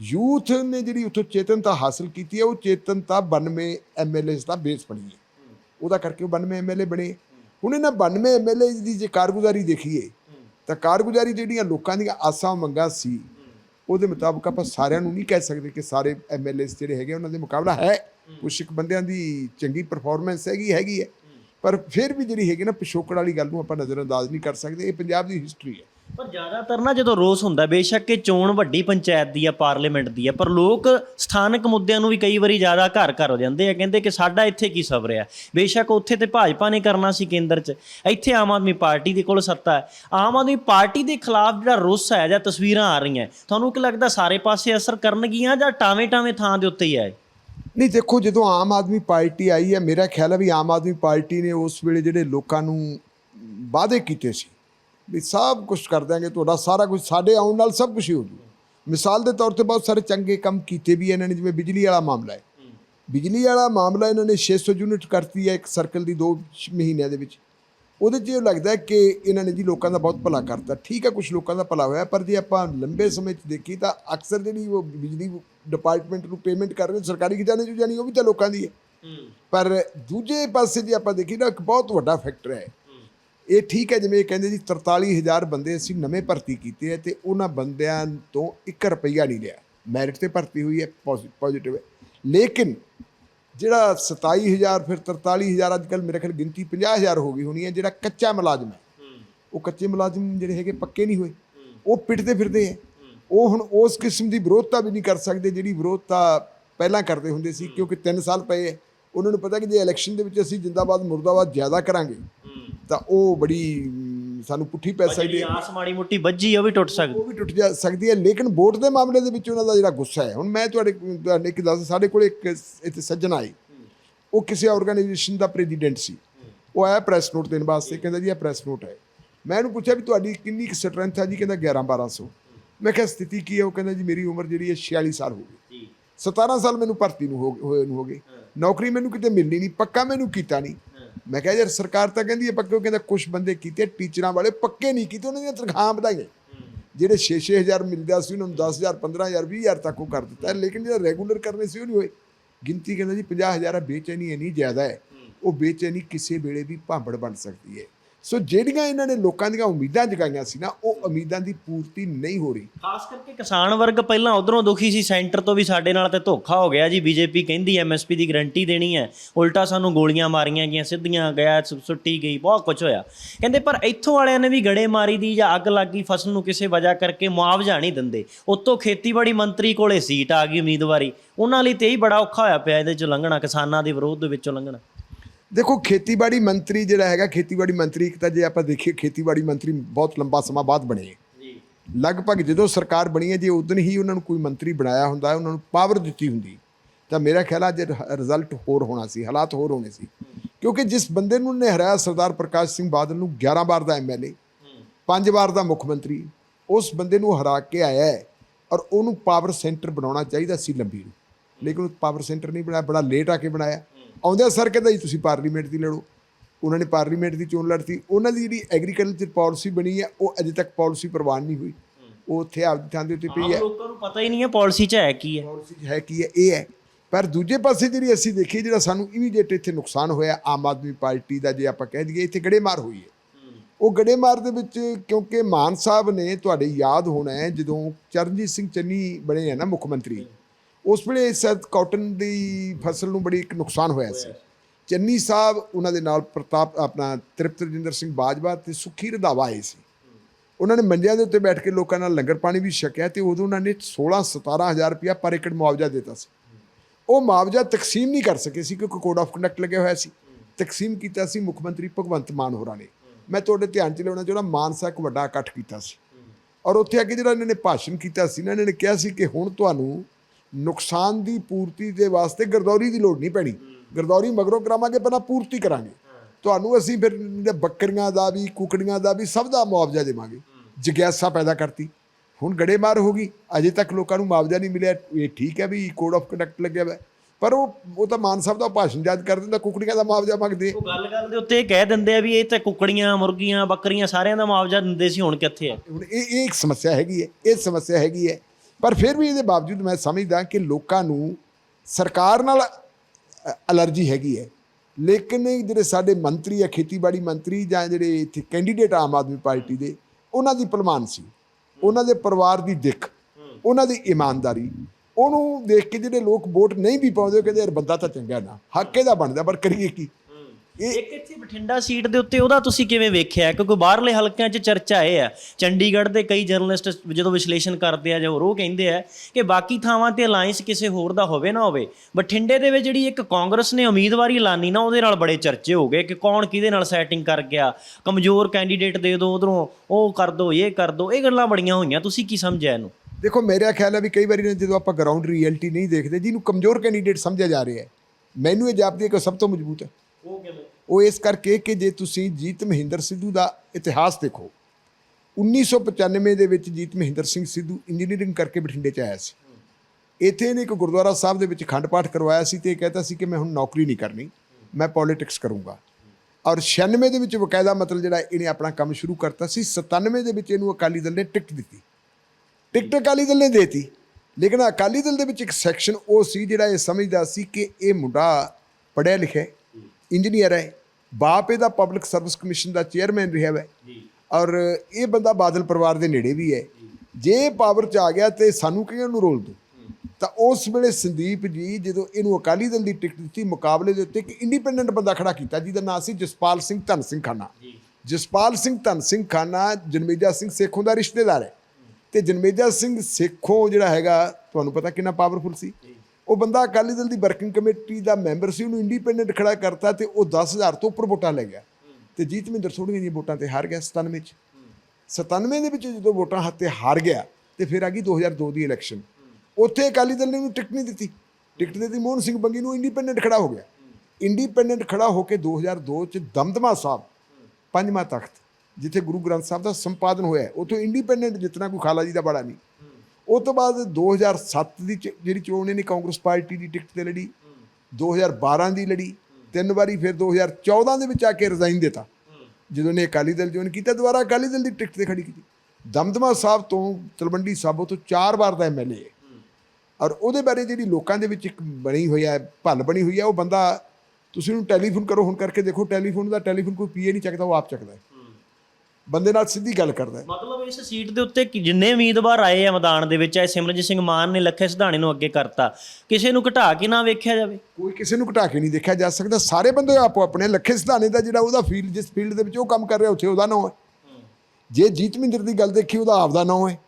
ਯੂਥ ਨੇ ਜਿਹੜੀ ਉੱਥੋਂ ਚੇਤਨਤਾ ਹਾਸਲ ਕੀਤੀ ਹੈ, ਉਹ ਚੇਤਨਤਾ 92 ਐਮਐਲਏਸ ਦਾ ਬੇਸ ਬਣੀ ਹੈ। ਉਹਦਾ ਕਰਕੇ ਉਹ 92 ਐਮਐਲਏ ਬਣੇ। ਹੁਣ ਇਹਨਾਂ 92 ਐਮਐਲਏ ਦੀ ਜੇ ਕਾਰਗੁਜ਼ਾਰੀ ਦੇਖੀਏ, ਤਾਂ ਕਾਰਗੁਜ਼ਾਰੀ ਜਿਹੜੀਆਂ ਲੋਕਾਂ ਦੀਆਂ ਆਸਾਂ ਮੰਗਾਂ ਸੀ, ਉਹਦੇ ਮੁਤਾਬਕ ਆਪਾਂ ਸਾਰਿਆਂ ਨੂੰ ਨਹੀਂ ਕਹਿ ਸਕਦੇ ਕਿ ਸਾਰੇ ਐਮਐਲਏਸ ਜਿਹੜੇ ਹੈਗੇ ਉਹਨਾਂ ਦੇ ਮੁਕਾਬਲਾ ਹੈ। ਕੁਛ ਇੱਕ ਬੰਦਿਆਂ ਦੀ ਚੰਗੀ ਪਰਫਾਰਮੈਂਸ ਹੈਗੀ ਹੈਗੀ ਹੈ। ਪਰ ਫਿਰ ਵੀ ਜਿਹੜੀ ਹੈਗੀ ਨਾ ਪਿਛੋਕੜ ਵਾਲੀ ਗੱਲ ਨੂੰ ਆਪਾਂ ਨਜ਼ਰਅੰਦਾਜ਼ ਨਹੀਂ ਕਰ ਸਕਦੇ। ਇਹ ਪੰਜਾਬ ਦੀ ਹਿਸਟਰੀ ਹੈ। ਪਰ ਜ਼ਿਆਦਾਤਰ ਨਾ ਜਦੋਂ ਰੋਸ ਹੁੰਦਾ, ਬੇਸ਼ੱਕ ਕਿ ਚੋਣ ਵੱਡੀ ਪੰਚਾਇਤ ਦੀ ਆ, ਪਾਰਲੀਮੈਂਟ ਦੀ ਆ, ਪਰ ਲੋਕ ਸਥਾਨਕ ਮੁੱਦਿਆਂ ਨੂੰ ਵੀ ਕਈ ਵਾਰੀ ਜ਼ਿਆਦਾ ਘਰ ਘਰ ਹੋ ਜਾਂਦੇ ਆ, ਕਹਿੰਦੇ ਕਿ ਸਾਡਾ ਇੱਥੇ ਕੀ ਸਬਰ ਆ? ਬੇਸ਼ੱਕ ਉੱਥੇ ਤੇ ਭਾਜਪਾ ਨੇ ਕਰਨਾ ਸੀ ਕੇਂਦਰ 'ਚ, ਇੱਥੇ ਆਮ ਆਦਮੀ ਪਾਰਟੀ ਦੇ ਕੋਲ ਸੱਤਾ ਹੈ। ਆਮ ਆਦਮੀ ਪਾਰਟੀ ਦੇ ਖਿਲਾਫ ਜਿਹੜਾ ਰੋਸ ਹੈ ਜਾਂ ਤਸਵੀਰਾਂ ਆ ਰਹੀਆਂ, ਤੁਹਾਨੂੰ ਕੀ ਲੱਗਦਾ ਸਾਰੇ ਪਾਸੇ ਅਸਰ ਕਰਨਗੀਆਂ ਜਾਂ ਟਾਵੇਂ ਟਾਵੇਂ ਥਾਂ ਦੇ ਉੱਤੇ ਹੀ ਆਏ ਨਹੀਂ, ਦੇਖੋ ਜਦੋਂ ਆਮ ਆਦਮੀ ਪਾਰਟੀ ਆਈ ਹੈ, ਮੇਰਾ ਖਿਆਲ ਹੈ ਵੀ ਆਮ ਆਦਮੀ ਪਾਰਟੀ ਨੇ ਉਸ ਵੇਲੇ ਜਿਹੜੇ ਲੋਕਾਂ ਨੂੰ ਵਾਅਦੇ ਕੀਤੇ ਸੀ। ਵੀ ਸਭ ਕੁਝ ਕਰ ਦਿਆਂਗੇ ਤੁਹਾਡਾ ਸਾਰਾ ਕੁਝ ਸਾਡੇ ਆਉਣ ਨਾਲ ਸਭ ਕੁਝ ਹੀ ਹੋ ਜੂ। ਮਿਸਾਲ ਦੇ ਤੌਰ ਤੇ ਬਹੁਤ ਸਾਰੇ ਚੰਗੇ ਕੰਮ ਕੀਤੇ ਵੀ ਇਹਨਾਂ ਨੇ ਜਿਵੇਂ ਬਿਜਲੀ ਵਾਲਾ ਮਾਮਲਾ ਹੈ। ਬਿਜਲੀ ਵਾਲਾ ਮਾਮਲਾ ਇਹਨਾਂ ਨੇ 600 ਯੂਨਿਟ ਕਰਤੀ ਹੈ ਇੱਕ ਸਰਕਲ ਦੀ 2 ਮਹੀਨਿਆਂ ਦੇ ਵਿੱਚ। ਉਹਦੇ 'ਚ ਇਹ ਲੱਗਦਾ ਕਿ ਇਹਨਾਂ ਨੇ ਜੀ ਲੋਕਾਂ ਦਾ ਬਹੁਤ ਭਲਾ ਕਰਤਾ। ਠੀਕ ਹੈ ਕੁਝ ਲੋਕਾਂ ਦਾ ਭਲਾ ਹੋਇਆ ਪਰ ਜੇ ਆਪਾਂ ਲੰਬੇ ਸਮੇਂ 'ਚ ਦੇਖੀ ਤਾਂ ਅਕਸਰ ਜਿਹੜੀ ਉਹ ਬਿਜਲੀ ਡਿਪਾਰਟਮੈਂਟ ਨੂੰ ਪੇਮੈਂਟ ਕਰ ਰਹੇ ਸਰਕਾਰੀ ਖਜ਼ਾਨੇ 'ਚ ਜਾਣੀ ਉਹ ਵੀ ਤਾਂ ਲੋਕਾਂ ਦੀ ਹੈ। ਪਰ ਦੂਜੇ ਪਾਸੇ ਜੇ ਆਪਾਂ ਦੇਖੀ ਨਾ ਇੱਕ ਬਹੁਤ ਵੱਡਾ ਫੈਕਟਰ ਹੈ। ਇਹ ਠੀਕ ਹੈ ਜਿਵੇਂ ਇਹ ਕਹਿੰਦੇ ਜੀ 43000 ਬੰਦੇ ਅਸੀਂ ਨਵੇਂ ਭਰਤੀ ਕੀਤੇ ਹੈ ਤੇ ਉਹਨਾਂ ਬੰਦਿਆਂ ਤੋਂ 1 ਰੁਪਈਆ ਨਹੀਂ ਲਿਆ। ਮੈਰਿਟ ਤੇ ਭਰਤੀ ਹੋਈ ਹੈ ਪੋਜ਼ਿਟਿਵ ਹੈ। ਲੇਕਿਨ ਜਿਹੜਾ 27000 ਫਿਰ 43000 ਅੱਜ ਕੱਲ ਮੇਰੇ ਖਿਆਲ ਗਿਣਤੀ 50000 ਹੋ ਗਈ ਹੋਣੀ ਹੈ ਜਿਹੜਾ ਕੱਚਾ ਮੁਲਾਜ਼ਮ ਹੈ। ਉਹ ਕੱਚੇ ਮੁਲਾਜ਼ਮ ਜਿਹੜੇ ਹੈਗੇ ਪੱਕੇ ਨਹੀਂ ਹੋਏ। ਉਹ ਪਿੱਟਦੇ ਫਿਰਦੇ ਹੈ। ਉਹ ਹੁਣ ਉਸ ਕਿਸਮ ਦੀ ਵਿਰੋਧਤਾ ਵੀ ਨਹੀਂ ਕਰ ਸਕਦੇ ਜਿਹੜੀ ਵਿਰੋਧਤਾ ਪਹਿਲਾਂ ਕਰਦੇ ਹੁੰਦੇ ਸੀ ਕਿਉਂਕਿ 3 ਸਾਲ ਪਏ ਉਹਨਾਂ ਨੂੰ ਪਤਾ ਕਿ ਜੇ ਇਲੈਕਸ਼ਨ ਦੇ ਵਿੱਚ ਅਸੀਂ ਜਿੰਦਾਬਾਦ ਮੁਰਦਾਬਾਦ ਜ਼ਿਆਦਾ ਕਰਾਂਗੇ ਤਾਂ ਉਹ ਬੜੀ ਸਾਨੂੰ ਪੁੱਠੀ ਪੈ ਸਕਦੀ ਜਿਹੜੀ ਹੈ। ਆਸ ਮਾੜੀ ਮੁੱਟੀ ਵੱਜੀ ਉਹ ਵੀ ਟੁੱਟ ਸਕਦੀ। ਉਹ ਵੀ ਟੁੱਟ ਜਾ ਸਕਦੀ ਹੈ ਲੇਕਿਨ ਵੋਟ ਦੇ ਮਾਮਲੇ ਦੇ ਵਿੱਚ ਉਹਨਾਂ ਦਾ ਜਿਹੜਾ ਗੁੱਸਾ ਹੈ ਹੁਣ ਮੈਂ ਤੁਹਾਡੇ ਤੁਹਾਡੇ ਇੱਕ ਦੱਸ ਸਾਡੇ ਕੋਲ ਇੱਕ ਇੱਥੇ ਸੱਜਣ ਆਏ। ਉਹ ਕਿਸੇ ਆਰਗੇਨਾਈਜੇਸ਼ਨ ਦਾ ਪ੍ਰੈਜ਼ੀਡੈਂਟ ਸੀ। ਉਹ ਆਇਆ ਪ੍ਰੈਸ ਨੋਟ ਦੇਣ ਵਾਸਤੇ ਕਹਿੰਦਾ ਜੀ ਇਹ ਪ੍ਰੈਸ ਨੋਟ ਹੈ। ਮੈਂ ਇਹਨੂੰ ਪੁੱਛਿਆ ਵੀ ਤੁਹਾਡੀ ਕਿੰਨੀ ਕੁ ਸਟਰੈਂਥ ਹੈ ਜੀ? ਕਹਿੰਦਾ 11 1200 ਮੈਂ ਕਿਹਾ ਸਥਿਤੀ ਕੀ ਹੈ? ਉਹ ਕਹਿੰਦਾ ਜੀ ਮੇਰੀ ਉਮਰ ਜਿਹੜੀ ਹੈ 46 ਸਾਲ ਹੋ ਗਈ। ਜੀ। 17 ਸਾਲ ਮੈਨੂੰ ਭਰਤੀ ਨੂੰ ਹੋ ਹੋਏ ਨੂੰ ਹੋ ਗਏ। ਨੌਕਰੀ ਮੈਨੂੰ ਕਿਤੇ ਮਿਲਣੀ ਨਹੀਂ ਪੱਕਾ ਮੈਨੂੰ ਕੀਤਾ ਨਹੀਂ। ਮੈਂ ਕਿਹਾ ਯਾਰ ਸਰਕਾਰ ਤਾਂ ਕਹਿੰਦੀ ਹੈ, ਪੱਕੇ ਉਹ ਕਹਿੰਦਾ ਕੁਝ ਬੰਦੇ ਕੀਤੇ, ਟੀਚਰਾਂ ਵਾਲੇ ਪੱਕੇ ਨਹੀਂ ਕੀਤੇ, ਉਹਨਾਂ ਦੀਆਂ ਤਨਖਾਹਾਂ ਵਧਾਈਆਂ। ਜਿਹੜੇ 6-6000 ਮਿਲਦਾ ਸੀ, ਉਹਨਾਂ ਨੂੰ 10000 15000 20000 ਤੱਕ ਉਹ ਕਰ ਦਿੱਤਾ। ਲੇਕਿਨ ਜਿਹੜਾ ਰੈਗੂਲਰ ਕਰਨੇ ਸੀ, ਉਹ ਨਹੀਂ ਹੋਏ। ਗਿਣਤੀ ਕਹਿੰਦਾ ਜੀ 50000 ਹੈ ਬੇਚੈਨੀ ਇੰਨੀ ਜ਼ਿਆਦਾ ਹੈ। ਉਹ ਬੇਚੈਨੀ ਕਿਸੇ ਵੇਲੇ ਵੀ ਭਾਂਬੜ ਬਣ ਸਕਦੀ ਹੈ। ਸੋ ਜਿਹੜੀਆਂ ਇਹਨਾਂ ਨੇ ਲੋਕਾਂ ਦੀਆਂ ਉਮੀਦਾਂ ਜਗਾਈਆਂ ਸੀ ਨਾ, ਉਹ ਉਮੀਦਾਂ ਦੀ ਪੂਰਤੀ ਨਹੀਂ ਹੋ ਰਹੀ। ਖਾਸ ਕਰਕੇ ਕਿਸਾਨ ਵਰਗ ਪਹਿਲਾਂ ਉਧਰੋਂ ਦੁਖੀ ਸੀ, ਸੈਂਟਰ ਤੋਂ ਵੀ ਸਾਡੇ ਨਾਲ ਤੇ ਧੋਖਾ ਹੋ ਗਿਆ ਜੀ। ਬੀਜੇਪੀ ਕਹਿੰਦੀ ਐਮਐਸਪੀ ਦੀ ਗਰੰਟੀ ਦੇਣੀ ਹੈ। ਉਲਟਾ ਸਾਨੂੰ ਗੋਲੀਆਂ ਮਾਰੀਆਂ ਗਈਆਂ, ਸਿੱਧੀਆਂ ਗਿਆ ਸੁੱਟੀ ਗਈ, ਬਹੁਤ ਕੁਝ ਹੋਇਆ। ਕਹਿੰਦੇ, ਪਰ ਇੱਥੋਂ ਵਾਲਿਆਂ ਨੇ ਵੀ ਗੜੇ ਮਾਰੀ ਦੀ ਜਾਂ ਅੱਗ ਲੱਗ ਗਈ, ਫਸਲ ਨੂੰ ਕਿਸੇ ਵਜ੍ਹਾ ਕਰਕੇ ਮੁਆਵਜ਼ਾ ਨਹੀਂ ਦਿੰਦੇ। ਉਤੋਂ ਖੇਤੀਬਾੜੀ ਮੰਤਰੀ ਕੋਲੇ ਸੀਟ ਆ ਗਈ ਉਮੀਦਵਾਰੀ। ਉਹਨਾਂ ਲਈ ਤੇ ਹੀ ਬੜਾ ਔਖਾ ਹੋਇਆ ਪਿਆ, ਇਹਦੇ ਚੋਂ ਲੰਘਣਾ, ਕਿਸਾਨਾਂ ਦੇ ਵਿਰੋਧ ਦੇ ਵਿੱਚੋਂ ਲੰਘਣਾ। ਦੇਖੋ ਖੇਤੀਬਾੜੀ ਮੰਤਰੀ ਜਿਹੜਾ ਹੈਗਾ ਖੇਤੀਬਾੜੀ ਮੰਤਰੀ ਇੱਕ ਤਾਂ ਜੇ ਆਪਾਂ ਦੇਖੀਏ ਖੇਤੀਬਾੜੀ ਮੰਤਰੀ ਬਹੁਤ ਲੰਬਾ ਸਮਾਂ ਬਾਅਦ ਬਣੇ ਜੀ। ਲਗਭਗ ਜਦੋਂ ਸਰਕਾਰ ਬਣੀ ਹੈ ਜੇ ਉਦੋਂ ਹੀ ਉਹਨਾਂ ਨੂੰ ਕੋਈ ਮੰਤਰੀ ਬਣਾਇਆ ਹੁੰਦਾ ਉਹਨਾਂ ਨੂੰ ਪਾਵਰ ਦਿੱਤੀ ਹੁੰਦੀ ਤਾਂ ਮੇਰਾ ਖਿਆਲ ਆ ਜੇ ਰਿਜ਼ਲਟ ਹੋਰ ਹੋਣਾ ਸੀ ਹਾਲਾਤ ਹੋਰ ਹੋਣੇ ਸੀ। ਕਿਉਂਕਿ ਜਿਸ ਬੰਦੇ ਨੂੰ ਨੇ ਹਰਾਇਆ ਸਰਦਾਰ ਪ੍ਰਕਾਸ਼ ਸਿੰਘ ਬਾਦਲ ਨੂੰ 11 ਵਾਰ ਦਾ ਐਮਐਲਏ ਪੰਜ ਵਾਰ ਦਾ ਮੁੱਖ ਮੰਤਰੀ ਉਸ ਬੰਦੇ ਨੂੰ ਹਰਾ ਕੇ ਆਇਆ ਹੈ ਔਰ ਉਹਨੂੰ ਪਾਵਰ ਸੈਂਟਰ ਬਣਾਉਣਾ ਚਾਹੀਦਾ ਸੀ ਲੰਬੀ ਨੂੰ। ਲੇਕਿਨ ਉਹ ਪਾਵਰ ਸੈਂਟਰ ਨਹੀਂ ਬਣਾਇਆ ਬੜਾ ਲੇਟ ਆ ਕੇ ਬਣਾਇਆ। ਆਉਂਦਿਆਂ ਸਰ ਕਹਿੰਦਾ ਜੀ ਤੁਸੀਂ ਪਾਰਲੀਮੈਂਟ ਦੀ ਲੜੋ। ਉਹਨਾਂ ਨੇ ਪਾਰਲੀਮੈਂਟ ਦੀ ਚੋਣ ਲੜਤੀ। ਉਹਨਾਂ ਦੀ ਜਿਹੜੀ ਐਗਰੀਕਲਚਰ ਪਾਲਿਸੀ ਬਣੀ ਹੈ ਉਹ ਅਜੇ ਤੱਕ ਪਾਲਿਸੀ ਪ੍ਰਵਾਨ ਨਹੀਂ ਹੋਈ। ਉਹ ਉੱਥੇ ਆਪਦੀ ਥਾਂ ਦੇ ਉੱਤੇ ਪਈ ਹੈ। ਲੋਕਾਂ ਨੂੰ ਪਤਾ ਹੀ ਨਹੀਂ ਹੈ ਪਾਲਿਸੀ 'ਚ ਹੈ ਕੀ ਹੈ। ਪਾਲਿਸੀ ਹੈ ਕੀ ਹੈ ਇਹ ਹੈ। ਪਰ ਦੂਜੇ ਪਾਸੇ ਜਿਹੜੀ ਅਸੀਂ ਦੇਖੀਏ ਜਿਹੜਾ ਸਾਨੂੰ ਇਮੀਡੀਏਟ ਇੱਥੇ ਨੁਕਸਾਨ ਹੋਇਆ ਆਮ ਆਦਮੀ ਪਾਰਟੀ ਦਾ ਜੇ ਆਪਾਂ ਕਹਿ ਦਈਏ ਇੱਥੇ ਗੜੇਮਾਰ ਹੋਈ ਹੈ। ਉਹ ਗੜੇਮਾਰ ਦੇ ਵਿੱਚ ਕਿਉਂਕਿ ਮਾਨ ਸਾਹਿਬ ਨੇ ਤੁਹਾਡੇ ਯਾਦ ਹੋਣਾ ਹੈ ਜਦੋਂ ਚਰਨਜੀਤ ਸਿੰਘ ਚੰਨੀ ਬਣੇ ਆ ਨਾ ਮੁੱਖ ਮੰਤਰੀ ਉਸ ਵੇਲੇ ਸਦ ਕਾਟਨ ਦੀ ਫਸਲ ਨੂੰ ਬੜੀ ਇੱਕ ਨੁਕਸਾਨ ਹੋਇਆ ਸੀ। ਚੰਨੀ ਸਾਹਿਬ ਉਹਨਾਂ ਦੇ ਨਾਲ ਪ੍ਰਤਾਪ, ਆਪਣਾ ਤ੍ਰਿਪਤ ਰਜਿੰਦਰ ਸਿੰਘ ਬਾਜਵਾ ਤੇ ਸੁਖੀ ਰਧਾਵਾ ਆਏ ਸੀ। ਉਹਨਾਂ ਨੇ ਮੰਜਿਆਂ ਦੇ ਉੱਤੇ ਬੈਠ ਕੇ ਲੋਕਾਂ ਨਾਲ ਲੰਗਰ ਪਾਣੀ ਵੀ ਛਕਿਆ ਤੇ ਉਦੋਂ ਉਹਨਾਂ ਨੇ 16 17000 ਰੁਪਇਆ ਪਰ ਏਕੜ ਮੁਆਵਜ਼ਾ ਦਿੱਤਾ ਸੀ। ਉਹ ਮੁਆਵਜ਼ਾ ਤਕਸੀਮ ਨਹੀਂ ਕਰ ਸਕੇ ਸੀ ਕਿਉਂਕਿ ਕੋਡ ਆਫ ਕੰਡਕਟ ਲੱਗਿਆ ਹੋਇਆ ਸੀ। ਤਕਸੀਮ ਕੀਤਾ ਸੀ ਮੁੱਖ ਮੰਤਰੀ ਭਗਵੰਤ ਮਾਨ ਹੋਰਾਂ ਨੇ। ਮੈਂ ਤੁਹਾਡੇ ਧਿਆਨ 'ਚ ਲਿਆਉਣਾ ਚਾਹੁੰਦਾ, ਮਾਨਸਾ ਇੱਕ ਵੱਡਾ ਇਕੱਠ ਕੀਤਾ ਸੀ। ਔਰ ਉੱਥੇ ਅੱਗੇ ਜਿਹੜਾ ਇਹਨਾਂ ਨੇ ਭਾਸ਼ਣ ਕੀਤਾ ਸੀ ਨਾ ਇਹਨਾਂ ਨੇ ਕਿਹਾ ਸੀ ਕਿ ਹੁਣ ਤੁਹਾਨੂੰ ਨੁਕਸਾਨ ਦੀ ਪੂਰਤੀ ਦੇ ਵਾਸਤੇ ਗਰਦੌਰੀ ਦੀ ਲੋੜ ਨਹੀਂ ਪੈਣੀ। ਗਰਦੌਰੀ ਮਗਰੋਂ ਕਰਾਵਾਂਗੇ ਪਹਿਲਾਂ ਪੂਰਤੀ ਕਰਾਂਗੇ। ਤੁਹਾਨੂੰ ਅਸੀਂ ਫਿਰ ਬੱਕਰੀਆਂ ਦਾ ਵੀ ਕੁਕੜੀਆਂ ਦਾ ਵੀ ਸਭ ਦਾ ਮੁਆਵਜ਼ਾ ਦੇਵਾਂਗੇ। ਜਿਗਿਆਸਾ ਪੈਦਾ ਕਰਤੀ। ਹੁਣ ਗੜੇਮਾਰ ਹੋ ਗਈ। ਅਜੇ ਤੱਕ ਲੋਕਾਂ ਨੂੰ ਮੁਆਵਜ਼ਾ ਨਹੀਂ ਮਿਲਿਆ। ਇਹ ਠੀਕ ਹੈ ਵੀ ਕੋਡ ਆਫ ਕੰਡਕਟ ਲੱਗਿਆ ਹੋਇਆ। ਪਰ ਉਹ ਉਹ ਤਾਂ ਮਾਨ ਸਾਹਿਬ ਦਾ ਭਾਸ਼ਣ ਯਾਦ ਕਰ ਦਿੰਦਾ ਕੁਕੜੀਆਂ ਦਾ ਮੁਆਵਜ਼ਾ ਮੰਗਦੇ। ਉਹ ਗੱਲ ਗੱਲ ਦੇ ਉੱਤੇ ਇਹ ਕਹਿ ਦਿੰਦੇ ਆ ਵੀ ਇਹ ਤਾਂ ਕੁੱਕੜੀਆਂ ਮੁਰਗੀਆਂ ਬੱਕਰੀਆਂ ਸਾਰਿਆਂ ਦਾ ਮੁਆਵਜ਼ਾ ਦਿੰਦੇ ਸੀ ਹੁਣ ਕਿੱਥੇ ਹੈ ਹੁਣ ਇਹ ਇਹ ਇੱਕ ਸਮੱਸਿਆ ਹੈਗੀ ਹੈ। ਇਹ ਸਮੱਸਿਆ ਹੈਗੀ ਹੈ ਪਰ ਫਿਰ ਵੀ ਇਹਦੇ ਬਾਵਜੂਦ ਮੈਂ ਸਮਝਦਾ ਕਿ ਲੋਕਾਂ ਨੂੰ ਸਰਕਾਰ ਨਾਲ ਅ- ਅਲਰਜੀ ਹੈਗੀ ਹੈ। ਲੇਕਿਨ ਜਿਹੜੇ ਸਾਡੇ ਮੰਤਰੀ ਆ, ਖੇਤੀਬਾੜੀ ਮੰਤਰੀ ਜਾਂ ਜਿਹੜੇ ਇੱਥੇ ਕੈਂਡੀਡੇਟ ਆਮ ਆਦਮੀ ਪਾਰਟੀ ਦੇ, ਉਹਨਾਂ ਦੀ ਭਲਮਾਨ ਸੀ। ਉਹਨਾਂ ਦੇ ਪਰਿਵਾਰ ਦੀ ਦਿੱਖ, ਉਹਨਾਂ ਦੀ ਇਮਾਨਦਾਰੀ, ਉਹਨੂੰ ਦੇਖ ਕੇ ਜਿਹੜੇ ਲੋਕ ਵੋਟ ਨਹੀਂ ਵੀ ਪਾਉਂਦੇ, ਉਹ ਕਹਿੰਦੇ ਯਾਰ ਬੰਦਾ ਤਾਂ ਚੰਗਾ ਨਾ, ਹੱਕ ਇਹਦਾ ਬਣਦਾ, ਪਰ ਕਰੀਏ ਕੀ? ਇੱਕ ਇੱਥੇ ਬਠਿੰਡਾ ਸੀਟ ਦੇ ਉੱਤੇ ਉਹਦਾ ਤੁਸੀਂ ਕਿਵੇਂ ਵੇਖਿਆ? ਕਿਉਂਕਿ ਬਾਹਰਲੇ ਹਲਕਿਆਂ 'ਚ ਚਰਚਾ ਇਹ ਹੈ। ਚੰਡੀਗੜ੍ਹ ਦੇ ਕਈ ਜਰਨਲਿਸਟ ਜਦੋਂ ਵਿਸ਼ਲੇਸ਼ਣ ਕਰਦੇ ਆ ਜਾਂ ਹੋਰ ਉਹ ਕਹਿੰਦੇ ਆ ਕਿ ਬਾਕੀ ਥਾਵਾਂ ਤੇ ਅਲਾਈਅੰਸ ਕਿਸੇ ਹੋਰ ਦਾ ਹੋਵੇ ਨਾ ਹੋਵੇ ਬਠਿੰਡੇ ਦੇ ਵਿੱਚ ਜਿਹੜੀ ਇੱਕ ਕਾਂਗਰਸ ਨੇ ਉਮੀਦਵਾਰੀ ਐਲਾਨੀ ਨਾ ਉਹਦੇ ਨਾਲ ਬੜੇ ਚਰਚੇ ਹੋ ਗਏ ਕਿ ਕੌਣ ਕਿਹਦੇ ਨਾਲ ਸੈਟਿੰਗ ਕਰ ਗਿਆ? ਕਮਜ਼ੋਰ ਕੈਂਡੀਡੇਟ ਦੇ ਦਿਓ ਉਧਰੋਂ ਉਹ ਕਰ ਦਿਓ ਇਹ ਕਰ ਦਿਓ ਇਹ ਗੱਲਾਂ ਬੜੀਆਂ ਹੋਈਆਂ। ਤੁਸੀਂ ਕੀ ਸਮਝਿਆ ਇਹਨੂੰ? ਦੇਖੋ ਮੇਰਾ ਖਿਆਲ ਹੈ ਵੀ ਕਈ ਵਾਰੀ ਜਦੋਂ ਆਪਾਂ ਗਰਾਊਂਡ ਰਿਐਲਿਟੀ ਨਹੀਂ ਦੇਖਦੇ ਜਿਹਨੂੰ ਕਮਜ਼ੋਰ ਕੈਂਡੀਡੇਟ ਸਮਝਿਆ ਜਾ ਰਿਹਾ ਹੈ ਮੈਨੂੰ ਇਹ ਜਾਪਦੀ ਹੈ ਕਿ ਸਭ ਤੋਂ ਮਜ਼ਬੂਤ ਹੈ। ਉਹ ਕਿਵੇਂ ਉਹ ਇਸ ਕਰਕੇ ਕਿ ਜੇ ਤੁਸੀਂ ਜੀਤ ਮਹਿੰਦਰ ਸਿੱਧੂ ਦਾ ਇਤਿਹਾਸ ਦੇਖੋ 1995 ਦੇ ਵਿੱਚ ਜੀਤ ਮਹਿੰਦਰ ਸਿੰਘ ਸਿੱਧੂ ਇੰਜੀਨੀਅਰਿੰਗ ਕਰਕੇ ਬਠਿੰਡੇ 'ਚ ਆਇਆ ਸੀ। ਇੱਥੇ ਇਹਨੇ ਇੱਕ ਗੁਰਦੁਆਰਾ ਸਾਹਿਬ ਦੇ ਵਿੱਚ ਖੰਡ ਪਾਠ ਕਰਵਾਇਆ ਸੀ ਤੇ ਇਹ ਕਹਿੰਦਾ ਸੀ ਕਿ ਮੈਂ ਹੁਣ ਨੌਕਰੀ ਨਹੀਂ ਕਰਨੀ, ਮੈਂ ਪੋਲਿਟਿਕਸ ਕਰੂੰਗਾ। ਔਰ 96 ਦੇ ਵਿੱਚ ਬਕਾਇਦਾ ਮਤਲਬ ਜਿਹੜਾ ਇਹਨੇ ਆਪਣਾ ਕੰਮ ਸ਼ੁਰੂ ਕਰਤਾ ਸੀ 97 ਦੇ ਵਿੱਚ ਇਹਨੂੰ ਅਕਾਲੀ ਦਲ ਨੇ ਟਿਕਟ ਦਿੱਤੀ। ਟਿਕਟ ਅਕਾਲੀ ਦਲ ਨੇ ਦੇਤੀ, ਲੇਕਿਨ ਅਕਾਲੀ ਦਲ ਦੇ ਵਿੱਚ ਇੱਕ ਸੈਕਸ਼ਨ ਉਹ ਸੀ ਜਿਹੜਾ ਇਹ ਸਮਝਦਾ ਸੀ ਕਿ ਇਹ ਮੁੰਡਾ ਪੜ੍ਹਿਆ ਲਿਖਿਆ ਇੰਜੀਨੀਅਰ ਹੈ ਬਾਪ ਇਹਦਾ ਪਬਲਿਕ ਸਰਵਿਸ ਕਮਿਸ਼ਨ ਦਾ ਚੇਅਰਮੈਨ ਰਿਹਾ ਹੈ ਔਰ ਇਹ ਬੰਦਾ ਬਾਦਲ ਪਰਿਵਾਰ ਦੇ ਨੇੜੇ ਵੀ ਹੈ। ਜੇ ਪਾਵਰ ਚ ਆ ਗਿਆ ਤੇ ਸਾਨੂੰ ਕਿਹਨਾਂ ਨੂੰ ਰੋਲ ਦੋ ਤਾਂ ਉਸ ਵੇਲੇ ਸੰਦੀਪ ਜੀ ਜਦੋਂ ਇਹਨੂੰ ਅਕਾਲੀ ਦਲ ਦੀ ਟਿਕਟ ਦਿੱਤੀ ਮੁਕਾਬਲੇ ਦੇ ਉੱਤੇ ਇੱਕ ਇੰਡੀਪੈਂਡੈਂਟ ਬੰਦਾ ਖੜਾ ਕੀਤਾ ਜਿਹਦਾ ਨਾਮ ਸੀ ਜਸਪਾਲ ਸਿੰਘ ਧਨ ਸਿੰਘ ਖਾਨਾ। ਜਸਪਾਲ ਸਿੰਘ ਧਨ ਸਿੰਘ ਖਾਨਾ ਜਨਮੇਜਾ ਸਿੰਘ ਸੇਖੋਂ ਦਾ ਰਿਸ਼ਤੇਦਾਰ ਹੈ। ਤੇ ਜਨਮੇਜਾ ਸਿੰਘ ਸੇਖੋਂ ਜਿਹੜਾ ਹੈਗਾ ਤੁਹਾਨੂੰ ਪਤਾ ਕਿੰਨਾ ਪਾਵਰਫੁਲ ਸੀ? ਉਹ ਬੰਦਾ ਅਕਾਲੀ ਦਲ ਦੀ ਵਰਕਿੰਗ ਕਮੇਟੀ ਦਾ ਮੈਂਬਰ ਸੀ ਉਹਨੂੰ ਇੰਡੀਪੈਂਡੈਂਟ ਖੜਾ ਕਰਤਾ ਤੇ ਉਹ 10000 ਤੋਂ ਉੱਪਰ ਵੋਟਾਂ ਲੈ ਗਿਆ। ਤੇ ਜੀਤ ਮਹਿੰਦਰ ਸੋਢੀਆਂ ਦੀਆਂ ਵੋਟਾਂ ਤੇ ਹਾਰ ਗਿਆ 97 ਚ। 97 ਦੇ ਵਿੱਚ ਜਦੋਂ ਵੋਟਾਂ ਹੱਥੇ ਹਾਰ ਗਿਆ ਤੇ ਫਿਰ ਆ ਗਈ 2002 ਦੀ ਇਲੈਕਸ਼ਨ ਉੱਥੇ ਅਕਾਲੀ ਦਲ ਨੇ ਉਹਨੂੰ ਟਿਕਟ ਨਹੀਂ ਦਿੱਤੀ। ਟਿਕਟ ਦਿੱਤੀ ਮੋਹਨ ਸਿੰਘ ਬੰਗੀ ਨੂੰ ਇੰਡੀਪੈਂਡੈਂਟ ਖੜਾ ਹੋ ਗਿਆ। ਇੰਡੀਪੈਂਡੈਂਟ ਖੜਾ ਹੋ ਕੇ 2002 ਚ ਦਮਦਮਾ ਸਾਹਿਬ ਪੰਜਵਾਂ ਤਖਤ ਜਿੱਥੇ ਗੁਰੂ ਗ੍ਰੰਥ ਸਾਹਿਬ ਦਾ ਸੰਪਾਦਨ ਹੋਇਆ ਹੈ, ਇੰਡੀਪੈਂਡੈਂਟ ਜਿੱਤਣਾ ਕੋਈ ਖਾਲਾ ਜੀ ਦਾ ਬੜਾ ਨਹੀਂ। ਉਸ ਤੋਂ ਬਾਅਦ 2007 ਦੀ ਚ- ਜਿਹੜੀ ਚੋਣ ਇਹਨੇ ਕਾਂਗਰਸ ਪਾਰਟੀ ਦੀ ਟਿਕਟ ਤੇ ਲੜੀ 2012 ਦੀ ਲੜੀ, ਤਿੰਨ ਵਾਰੀ ਫਿਰ 2014 ਦੇ ਵਿੱਚ ਆ ਕੇ ਰਿਜ਼ਾਈਨ ਦਿੱਤਾ। ਜਦੋਂ ਨੇ ਅਕਾਲੀ ਦਲ ਜੁਆਇਨ ਕੀਤਾ, ਦੁਬਾਰਾ ਅਕਾਲੀ ਦਲ ਦੀ ਟਿਕਟ ਤੇ ਖੜੀ ਕੀਤੀ। ਦਮਦਮਾ ਸਾਹਿਬ ਤੋਂ ਤਲਵੰਡੀ ਸਾਬੋ ਤੋਂ ਚਾਰ ਵਾਰ ਦਾ ਐਮਐਲਏ ਹੈ। ਔਰ ਉਹਦੇ ਬਾਰੇ ਜਿਹੜੀ ਲੋਕਾਂ ਦੇ ਵਿੱਚ ਇੱਕ ਬਣੀ ਹੋਈ ਹੈ, ਭੱਲ ਬਣੀ ਹੋਈ ਹੈ, ਉਹ ਬੰਦਾ ਤੁਸੀਂ ਉਹਨੂੰ ਟੈਲੀਫੋਨ ਕਰੋ, ਹੁਣ ਕਰਕੇ ਦੇਖੋ, ਟੈਲੀਫੋਨ ਦਾ ਟੈਲੀਫੋਨ ਕੋਈ ਪੀਏ ਨਹੀਂ ਚੱਕਦਾ, ਉਹ ਆਪ ਚੱਕਦਾ ਹੈ। ਬੰਦੇ ਨਾਲ ਸਿੱਧੀ ਗੱਲ ਕਰਦਾ ਹੈ। ਮਤਲਬ ਇਸ ਸੀਟ ਦੇ ਉੱਤੇ ਕਿ ਜਿੰਨੇ ਉਮੀਦਵਾਰ ਆਏ ਆ ਮੈਦਾਨ ਦੇ ਵਿੱਚ ਐ ਸਿਮਰਨਜੀਤ ਸਿੰਘ ਮਾਨ ਨੇ ਲੱਖੇ ਸਿਧਾਣੇ ਨੂੰ ਅੱਗੇ ਕਰਤਾ ਕਿਸੇ ਨੂੰ ਘਟਾ ਕੇ ਨਾ ਵੇਖਿਆ ਜਾਵੇ। ਕੋਈ ਕਿਸੇ ਨੂੰ ਘਟਾ ਕੇ ਨਹੀਂ ਦੇਖਿਆ ਜਾ ਸਕਦਾ। ਸਾਰੇ ਬੰਦੇ ਆਪੋ ਆਪਣੇ ਲੱਖੇ ਸਿਧਾਣੇ ਦਾ ਜਿਹੜਾ ਉਹਦਾ ਫੀਲਡ ਜਿਸ ਫੀਲਡ ਦੇ ਵਿੱਚ ਉਹ ਕੰਮ ਕਰ ਰਿਹਾ ਉੱਥੇ ਉਹਦਾ ਨਾਮ ਹੈ। ਜੇ ਜੀਤ ਮਹਿੰਦਰ ਦੀ ਗੱਲ ਦੇਖੀ ਉਹਦਾ ਆਪਦਾ ਨਾਮ ਹੈ।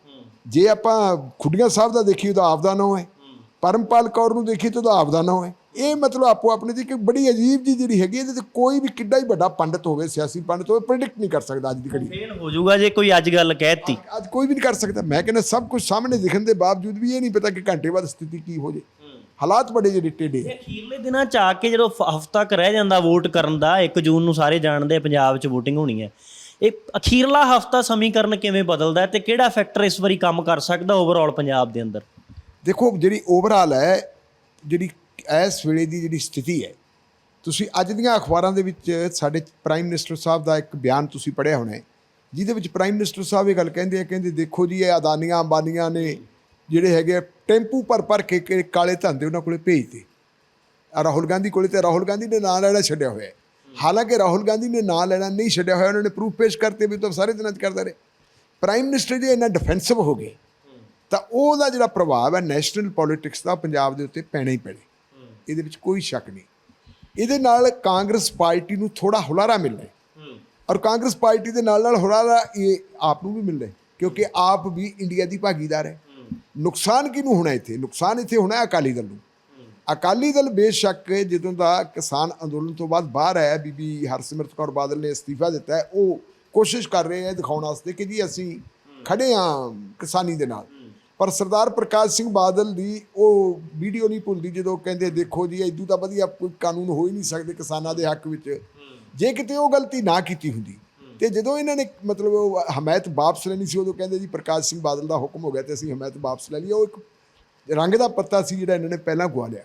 ਜੇ ਆਪਾਂ ਖੁੱਡੀਆਂ ਸਾਹਿਬ ਦਾ ਦੇਖੀ ਉਹਦਾ ਆਪਦਾ ਨਾਮ ਹੈ। ਪਰਮਪਾਲ ਕੌਰ ਨੂੰ ਦੇਖੀ ਤਾਂ ਉਹਦਾ ਆਪਦਾ ਨਾਮ ਹੈ। ਇਹ ਮਤਲਬ ਆਪੋ ਆਪਣੇ ਦੀ ਇੱਕ ਬੜੀ ਅਜੀਬ ਜੀ ਜਿਹੜੀ ਹੈਗੀ ਇਹਦੇ ਤੇ ਕੋਈ ਵੀ ਕਿੱਡਾ ਹੀ ਵੱਡਾ ਪੰਡਤ ਹੋਵੇ ਸਿਆਸੀ ਪੰਡਤ ਹੋਵੇ ਪ੍ਰੈਡਿਕਟ ਨਹੀਂ ਕਰ ਸਕਦਾ ਅੱਜ ਦੀ ਘੜੀ। ਫੇਲ ਹੋ ਜਾਊਗਾ ਜੇ ਕੋਈ ਅੱਜ ਗੱਲ ਕਹਿਤੀ ਅੱਜ ਕੋਈ ਵੀ ਨਹੀਂ ਕਰ ਸਕਦਾ। ਮੈਂ ਕਹਿੰਦਾ ਸਭ ਕੁਝ ਸਾਹਮਣੇ ਦਿਖਣ ਦੇ ਬਾਵਜੂਦ ਵੀ ਇਹ ਨਹੀਂ ਪਤਾ ਕਿ ਘੰਟੇ ਬਾਅਦ ਸਥਿਤੀ ਕੀ ਹੋ ਜੇ। ਹਾਲਾਤ ਬੜੇ ਜਿਹੜੇ ਟੇਢੇ ਹੈ ਅਖੀਰਲੇ ਦਿਨਾਂ ਚ ਆ ਕੇ ਜਦੋਂ ਹਫਤਾ ਕ ਰਹਿ ਜਾਂਦਾ ਵੋਟ ਕਰਨ ਦਾ 1 ਜੂਨ ਨੂੰ ਸਾਰੇ ਜਾਣਦੇ ਆ ਪੰਜਾਬ 'ਚ VOTING ਹੋਣੀ ਹੈ। ਇਹ ਅਖੀਰਲਾ ਹਫਤਾ ਸਮੀਕਰਨ ਕਿਵੇਂ ਬਦਲਦਾ ਹੈ ਤੇ ਕਿਹੜਾ ਫੈਕਟਰ ਇਸ ਵਾਰੀ ਕੰਮ ਕਰ ਸਕਦਾ ਓਵਰਆਲ ਪੰਜਾਬ ਦੇ ਅੰਦਰ? ਦੇਖੋ ਜਿਹੜੀ ਓਵਰਆਲ ਹੈ ਜਿਹੜੀ ਇਸ ਵੇਲੇ ਦੀ ਜਿਹੜੀ ਸਥਿਤੀ ਹੈ ਤੁਸੀਂ ਅੱਜ ਦੀਆਂ ਅਖਬਾਰਾਂ ਦੇ ਵਿੱਚ ਸਾਡੇ ਪ੍ਰਾਈਮ ਮਿਨਿਸਟਰ ਸਾਹਿਬ ਦਾ ਇੱਕ ਬਿਆਨ ਤੁਸੀਂ ਪੜ੍ਹਿਆ ਹੋਣਾ ਹੈ ਜਿਹਦੇ ਵਿੱਚ ਪ੍ਰਾਈਮ ਮਿਨਿਸਟਰ ਸਾਹਿਬ ਇਹ ਗੱਲ ਕਹਿੰਦੇ ਆ ਕਹਿੰਦੇ ਦੇਖੋ ਜੀ ਇਹ ਅਦਾਨੀਆਂ ਅੰਬਾਨੀਆਂ ਨੇ ਜਿਹੜੇ ਹੈਗੇ ਆ, ਟੈਂਪੂ ਭਰ ਭਰ ਕੇ ਕਿ ਕਾਲੇ ਧੰਦੇ ਉਹਨਾਂ ਕੋਲੇ ਭੇਜਦੇ ਆ ਰਾਹੁਲ ਗਾਂਧੀ ਕੋਲੇ ਤੇ ਰਾਹੁਲ ਗਾਂਧੀ ਨੇ ਨਾਂ ਲੈਣਾ ਛੱਡਿਆ ਹੋਇਆ ਹੈ। ਹਾਲਾਂਕਿ ਰਾਹੁਲ ਗਾਂਧੀ ਨੇ ਨਾਂ ਲੈਣਾ ਨਹੀਂ ਛੱਡਿਆ ਹੋਇਆ ਉਹਨਾਂ ਨੇ ਪ੍ਰੂਫ ਪੇਸ਼ ਕਰਤੇ ਵੀ ਤਾਂ ਸਾਰੇ ਦਿਨਾਂ 'ਚ ਕਰਦਾ ਰਹੇ। ਪ੍ਰਾਈਮ ਮਿਨਿਸਟਰ ਜੇ ਇੰਨਾ ਡਿਫੈਂਸਿਵ ਹੋ ਗਏ ਤਾਂ ਉਹਦਾ ਜਿਹੜਾ ਪ੍ਰਭਾਵ ਹੈ ਨੈਸ਼ਨਲ ਪੋਲਿਟਿਕਸ ਦਾ ਪੰਜਾਬ ਦੇ ਉੱਤੇ ਪੈਣਾ ਹੀ ਪੈਣਾ ਇਹਦੇ ਵਿੱਚ ਕੋਈ ਸ਼ੱਕ ਨਹੀਂ। ਇਹਦੇ ਨਾਲ ਕਾਂਗਰਸ ਪਾਰਟੀ ਨੂੰ ਥੋੜਾ ਹੁਲਾਰਾ ਮਿਲਣਾ ਹੈ। ਔਰ ਕਾਂਗਰਸ ਪਾਰਟੀ ਦੇ ਨਾਲ ਨਾਲ ਹੁਲਾਰਾ ਇਹ ਆਪ ਨੂੰ ਵੀ ਮਿਲਣਾ ਹੈ ਕਿਉਂਕਿ ਆਪ ਵੀ ਇੰਡੀਆ ਦੀ ਭਾਗੀਦਾਰ ਹੈ। ਨੁਕਸਾਨ ਕਿਹਨੂੰ ਹੋਣਾ ਇੱਥੇ? ਨੁਕਸਾਨ ਇੱਥੇ ਹੋਣਾ ਹੈ ਅਕਾਲੀ ਦਲ ਨੂੰ। ਅਕਾਲੀ ਦਲ ਬੇਸ਼ੱਕ ਜਦੋਂ ਦਾ ਕਿਸਾਨ ਅੰਦੋਲਨ ਤੋਂ ਬਾਅਦ ਬਾਹਰ ਆਇਆ ਬੀਬੀ ਹਰਸਿਮਰਤ ਕੌਰ ਬਾਦਲ ਨੇ ਅਸਤੀਫਾ ਦਿੱਤਾ ਹੈ ਉਹ ਕੋਸ਼ਿਸ਼ ਕਰ ਰਹੇ ਹੈ ਦਿਖਾਉਣ ਵਾਸਤੇ ਕਿ ਜੀ ਅਸੀਂ ਖੜੇ ਹਾਂ ਕਿਸਾਨੀ ਦੇ ਨਾਲ। ਪਰ ਸਰਦਾਰ ਪ੍ਰਕਾਸ਼ ਸਿੰਘ ਬਾਦਲ ਦੀ ਉਹ ਵੀਡੀਓ ਨਹੀਂ ਭੁੱਲਦੀ ਜਦੋਂ ਕਹਿੰਦੇ, ਦੇਖੋ ਜੀ ਇਦੋਂ ਤਾਂ ਵਧੀਆ ਕੋਈ ਕਾਨੂੰਨ ਹੋ ਹੀ ਨਹੀਂ ਸਕਦੇ ਕਿਸਾਨਾਂ ਦੇ ਹੱਕ ਵਿੱਚ। ਜੇ ਕਿਤੇ ਉਹ ਗਲਤੀ ਨਾ ਕੀਤੀ ਹੁੰਦੀ, ਤੇ ਜਦੋਂ ਇਹਨਾਂ ਨੇ ਮਤਲਬ ਹਮਾਇਤ ਵਾਪਸ ਲੈਣੀ ਸੀ, ਉਦੋਂ ਕਹਿੰਦੇ ਜੀ, ਪ੍ਰਕਾਸ਼ ਸਿੰਘ ਬਾਦਲ ਦਾ ਹੁਕਮ ਹੋ ਗਿਆ ਤੇ ਅਸੀਂ ਹਮਾਇਤ ਵਾਪਸ ਲੈ ਲਈ ਉਹ ਇੱਕ ਰੰਗ ਦਾ ਪੱਤਾ ਸੀ ਜਿਹੜਾ ਇਹਨਾਂ ਨੇ ਪਹਿਲਾਂ ਗਵਾ ਲਿਆ।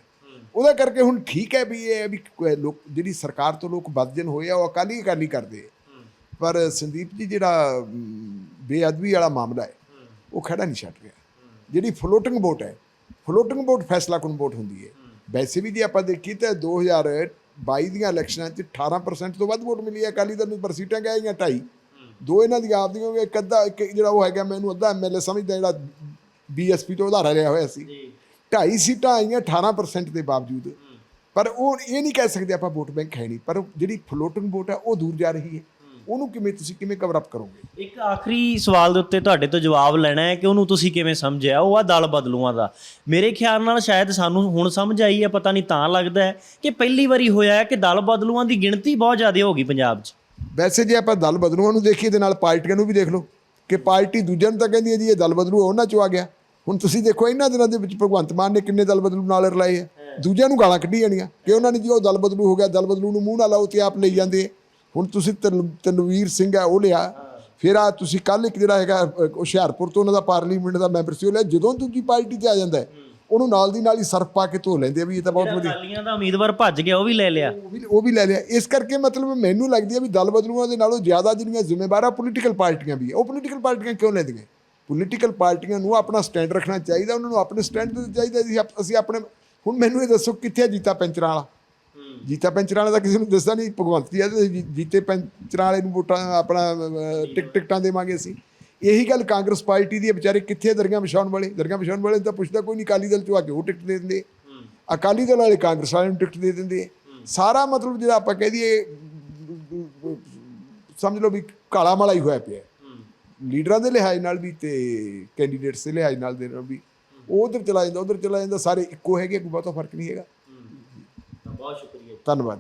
ਉਹਦਾ ਕਰਕੇ ਹੁਣ ਠੀਕ ਹੈ ਵੀ ਇਹ ਹੈ ਵੀ ਲੋਕ, ਜਿਹੜੀ ਸਰਕਾਰ ਤੋਂ ਲੋਕ ਬਦਜਨ ਹੋਏ ਆ, ਉਹ ਅਕਾਲੀ ਅਕਾਲੀ ਕਰਦੇ ਪਰ ਸੰਦੀਪ ਜੀ ਜਿਹੜਾ ਬੇਅਦਬੀ ਵਾਲਾ ਮਾਮਲਾ ਹੈ, ਉਹ ਖੜਾ ਨਹੀਂ ਛੱਡ ਰਿਹਾ। ਜਿਹੜੀ ਫਲੋਟਿੰਗ ਵੋਟ ਹੈ ਫਲੋਟਿੰਗ ਵੋਟ ਫੈਸਲਾ ਕੁਨ ਵੋਟ ਹੁੰਦੀ ਹੈ। ਵੈਸੇ ਵੀ ਜੇ ਆਪਾਂ ਦੇਖੀਏ ਤਾਂ 2022 ਦੀਆਂ ਇਲੈਕਸ਼ਨਾਂ 'ਚ 18% ਤੋਂ ਵੱਧ ਵੋਟ ਮਿਲੀ ਹੈ। ਅਕਾਲੀ ਦਲ ਨੂੰ ਪਰ ਸੀਟਾਂ ਗਈਆਂ ਢਾਈ। ਦੋ ਇਹਨਾਂ ਦੀਆਂ ਆਪਦੀਆਂ ਵੀ ਇੱਕ ਅੱਧਾ ਇੱਕ ਜਿਹੜਾ ਉਹ ਹੈਗਾ ਮੈਨੂੰ ਅੱਧਾ ਐਮਐਲਏ ਸਮਝਦਾ ਜਿਹੜਾ ਬੀਐਸਪੀ ਤੋਂ ਉਧਾਰਾ ਲਿਆ ਹੋਇਆ ਸੀ। ਢਾਈ ਸੀਟਾਂ ਆਈਆਂ 18% ਦੇ ਬਾਵਜੂਦ। ਪਰ ਉਹ ਇਹ ਨਹੀਂ ਕਹਿ ਸਕਦੇ ਆਪਾਂ ਵੋਟ ਬੈਂਕ ਹੈ ਨਹੀਂ। ਪਰ ਜਿਹੜੀ ਫਲੋਟਿੰਗ ਵੋਟ ਹੈ ਉਹ ਦੂਰ ਜਾ ਰਹੀ ਹੈ। ਉਹਨੂੰ ਕਿਵੇਂ ਤੁਸੀਂ ਕਿਵੇਂ ਕਵਰ ਅਪ ਕਰੋਗੇ? ਇੱਕ ਆਖਰੀ ਸਵਾਲ ਦੇ ਉੱਤੇ ਤੁਹਾਡੇ ਤੋਂ ਜਵਾਬ ਲੈਣਾ ਹੈ ਕਿ ਉਹਨੂੰ ਤੁਸੀਂ ਕਿਵੇਂ ਸਮਝਿਆ? ਉਹ ਆ ਦਲ ਬਦਲੂਆਂ ਦਾ। ਮੇਰੇ ਖਿਆਲ ਨਾਲ ਸ਼ਾਇਦ ਸਾਨੂੰ ਹੁਣ ਸਮਝ ਆਈ ਹੈ ਪਤਾ ਨਹੀਂ ਤਾਂ ਲੱਗਦਾ ਹੈ ਕਿ ਪਹਿਲੀ ਵਾਰੀ ਹੋਇਆ ਹੈ ਕਿ ਦਲ ਬਦਲੂਆਂ ਦੀ ਗਿਣਤੀ ਬਹੁਤ ਜ਼ਿਆਦਾ ਹੋ ਗਈ ਪੰਜਾਬ 'ਚ। ਵੈਸੇ ਜੇ ਆਪਾਂ ਦਲ ਬਦਲੂਆਂ ਨੂੰ ਦੇਖੀਏ ਤੇ ਨਾਲ ਪਾਰਟੀਆਂ ਨੂੰ ਵੀ ਦੇਖ ਲਓ ਕਿ ਪਾਰਟੀ ਦੂਜਿਆਂ ਨੂੰ ਤਾਂ ਕਹਿੰਦੀ ਹੈ ਜੀ ਇਹ ਦਲ ਬਦਲੂ ਉਹਨਾਂ ਚੋਂ ਆ ਗਿਆ। ਹੁਣ ਤੁਸੀਂ ਦੇਖੋ ਇਹਨਾਂ ਦਿਨਾਂ ਦੇ ਵਿੱਚ ਭਗਵੰਤ ਮਾਨ ਨੇ ਕਿੰਨੇ ਦਲ ਬਦਲੂ ਨਾਲ ਰਲਾਏ ਆ ਦੂਜਿਆਂ ਨੂੰ ਗਾਲਾਂ ਕੱਢੀ ਜਾਣੀਆਂ ਕਿ ਉਹਨਾਂ ਨੇ ਜੀ ਉਹ ਦਲ ਬਦਲੂ ਹੋ ਗਿਆ ਦਲ ਬਦਲੂ ਨੂੰ ਮੂੰਹ ਨਾਲ ਲਾਓ ਤੇ ਆਪ ਲਈ ਜਾਂਦੇ। ਹੁਣ ਤੁਸੀਂ ਤਨ- ਤਨਵੀਰ ਸਿੰਘ ਹੈ ਉਹ ਲਿਆ। ਫਿਰ ਆ ਤੁਸੀਂ ਕੱਲ ਇੱਕ ਜਿਹੜਾ ਹੈਗਾ ਹੁਸ਼ਿਆਰਪੁਰ ਤੋਂ ਉਹਨਾਂ ਦਾ ਪਾਰਲੀਮੈਂਟ ਦਾ ਮੈਂਬਰ ਸੀ ਉਹ ਲਿਆ। ਜਦੋਂ ਦੂਜੀ ਪਾਰਟੀ 'ਚ ਆ ਜਾਂਦਾ ਹੈ, ਉਹਨੂੰ ਨਾਲ ਦੀ ਨਾਲ ਹੀ ਸਰਫ ਪਾ ਕੇ ਧੋ ਲੈਂਦੇ ਆ ਵੀ ਇਹ ਤਾਂ ਬਹੁਤ ਵਧੀਆ। ਅਕਾਲੀਆਂ ਦਾ ਉਮੀਦਵਾਰ ਭੱਜ ਗਿਆ ਉਹ ਵੀ ਲੈ ਲਿਆ। ਉਹ ਵੀ ਉਹ ਵੀ ਲੈ ਲਿਆ। ਇਸ ਕਰਕੇ ਮਤਲਬ ਮੈਨੂੰ ਲੱਗਦੀ ਹੈ ਵੀ ਦਲ ਬਦਲੂਆਂ ਦੇ ਨਾਲੋਂ ਜ਼ਿਆਦਾ ਜਿਹੜੀਆਂ ਜ਼ਿੰਮੇਵਾਰਾਂ ਪੋਲੀਟੀਕਲ ਪਾਰਟੀਆਂ ਵੀ ਹੈ ਉਹ ਪੋਲੀਟੀਕਲ ਪਾਰਟੀਆਂ ਕਿਉਂ ਲੈਂਦੀਆਂ? ਪੋਲੀਟੀਕਲ ਪਾਰਟੀਆਂ ਨੂੰ ਆਪਣਾ ਸਟੈਂਡ ਰੱਖਣਾ ਚਾਹੀਦਾ ਉਹਨਾਂ ਨੂੰ ਆਪਣੇ ਸਟੈਂਡ ਤੇ ਚਾਹੀਦਾ ਅਸੀਂ ਆਪਣੇ ਹੁਣ ਮੈਨੂੰ ਇਹ ਦੱਸੋ ਕਿੱਥੇ ਜੀਤਾ ਪੈਂਚਰਾਂ ਵਾਲਾ? ਜੀਤਾ ਪੈਂਚਰਾਂ ਵਾਲਾ ਤਾਂ ਕਿਸੇ ਨੂੰ ਦੱਸਦਾ ਨਹੀਂ ਭਗਵੰਤ ਜੀ ਆ ਜੀਤੇ ਪੈਂਚਰਾਂ ਵਾਲੇ ਨੂੰ ਵੋਟਾਂ ਆਪਣਾ ਟਿਕ ਟਿਕਟਾਂ ਦੇਵਾਂਗੇ ਅਸੀਂ। ਇਹੀ ਗੱਲ ਕਾਂਗਰਸ ਪਾਰਟੀ ਦੀ ਵਿਚਾਰੇ ਕਿੱਥੇ ਦਰਗਾਹ ਵਿਛਾਉਣ ਵਾਲੇ? ਦਰਗਾਹ ਵਿਛਾਉਣ ਵਾਲੇ ਤਾਂ ਪੁੱਛਦਾ ਕੋਈ ਨਹੀਂ ਅਕਾਲੀ ਦਲ ਚੋਂ ਆ ਕੇ ਉਹ ਟਿਕਟ ਦੇ ਦਿੰਦੇ। ਅਕਾਲੀ ਦਲ ਵਾਲੇ ਕਾਂਗਰਸ ਵਾਲਿਆਂ ਨੂੰ ਟਿਕਟ ਦੇ ਦਿੰਦੇ। ਸਾਰਾ ਮਤਲਬ ਜਿਹੜਾ ਆਪਾਂ ਕਹਿ ਦਈਏ ਸਮਝ ਲਓ ਵੀ ਕਾਲਾ ਮਾਲਾ ਹੀ ਹੋਇਆ ਪਿਆ। ਲੀਡਰਾਂ ਦੇ ਲਿਹਾਜ਼ ਨਾਲ ਵੀ ਤੇ ਕੈਂਡੀਡੇਟਸ ਦੇ ਲਿਹਾਜ਼ ਨਾਲ ਦੇ ਨਾਲ ਵੀ। ਉਹ ਉਧਰ ਚਲਾ ਜਾਂਦਾ ਉਧਰ ਚਲਾ ਜਾਂਦਾ ਸਾਰੇ ਇੱਕੋ ਹੈਗੇ ਕੋਈ ਬਹੁਤਾ ਫ਼ਰਕ ਨਹੀਂ ਹੈਗਾ। ਬਹੁਤ ਸ਼ੁਕਰੀਆ। ਧੰਨਵਾਦ।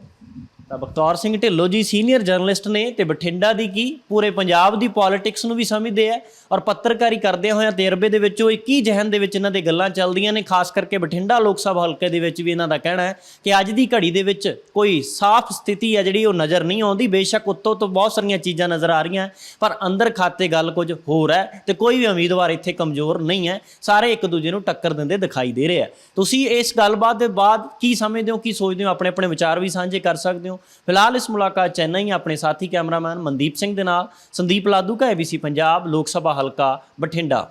ਤਾਂ ਬਖਤੌਰ ਸਿੰਘ ਢਿੱਲੋਂ ਜੀ ਸੀਨੀਅਰ ਜਰਨਲਿਸਟ ਨੇ ਤੇ ਬਠਿੰਡਾ ਦੀ ਕੀ? ਪੂਰੇ ਪੰਜਾਬ ਦੀ ਪੋਲਿਟਿਕਸ ਨੂੰ ਵੀ ਸਮਝਦੇ ਆ ਔਰ ਪੱਤਰਕਾਰੀ ਕਰਦੇ ਹੋਇਆਂ ਤਜਰਬੇ ਦੇ ਵਿੱਚੋਂ ਇੱਕ ਕੀ ਜਹਨ ਦੇ ਵਿੱਚ ਇਹਨਾਂ ਦੇ ਗੱਲਾਂ ਚੱਲਦੀਆਂ ਨੇ, ਖਾਸ ਕਰਕੇ ਬਠਿੰਡਾ ਲੋਕ ਸਭਾ ਹਲਕੇ ਦੇ ਵਿੱਚ ਵੀ ਇਹਨਾਂ ਦਾ ਕਹਿਣਾ ਹੈ ਕਿ ਅੱਜ ਦੀ ਘੜੀ ਦੇ ਵਿੱਚ ਕੋਈ ਸਾਫ਼ ਸਥਿਤੀ ਹੈ ਜਿਹੜੀ ਉਹ ਨਜ਼ਰ ਨਹੀਂ ਆਉਂਦੀ, ਬੇਸ਼ੱਕ ਉੱਤੋਂ ਤੋਂ ਬਹੁਤ ਸਾਰੀਆਂ ਚੀਜ਼ਾਂ ਨਜ਼ਰ ਆ ਰਹੀਆਂ, ਪਰ ਅੰਦਰ ਖਾਤੇ ਗੱਲ ਕੁਝ ਹੋਰ ਹੈ ਤੇ ਕੋਈ ਵੀ ਉਮੀਦਵਾਰ ਇੱਥੇ ਕਮਜ਼ੋਰ ਨਹੀਂ ਹੈ, ਸਾਰੇ ਇੱਕ ਦੂਜੇ ਨੂੰ ਟੱਕਰ ਦਿੰਦੇ ਦਿਖਾਈ ਦੇ ਰਹੇ ਆ। ਤੁਸੀਂ ਇਸ ਗੱਲਬਾਤ ਦੇ ਬਾਅਦ ਕੀ ਸਮਝਦੇ ਹੋ, ਕੀ ਸੋਚਦੇ ਹੋ? ਆਪਣੇ ਆਪਣੇ ਵਿਚਾਰ ਵੀ ਸਾਂਝੇ ਕਰ ਸਕਦੇ ਹੋ? ਫਿਲਹਾਲ ਇਸ ਮੁਲਾਕਾਤ ਚੈਨਈ ਆਪਣੇ ਸਾਥੀ ਕੈਮਰਾਮੈਨ ਮਨਦੀਪ ਸਿੰਘ ਦੇ ਨਾਲ ਸੰਦੀਪ ਲਾਧੂ ਕਾ ABC ਪੰਜਾਬ, ਲੋਕ ਸਭਾ ਹਲਕਾ ਬਠਿੰਡਾ।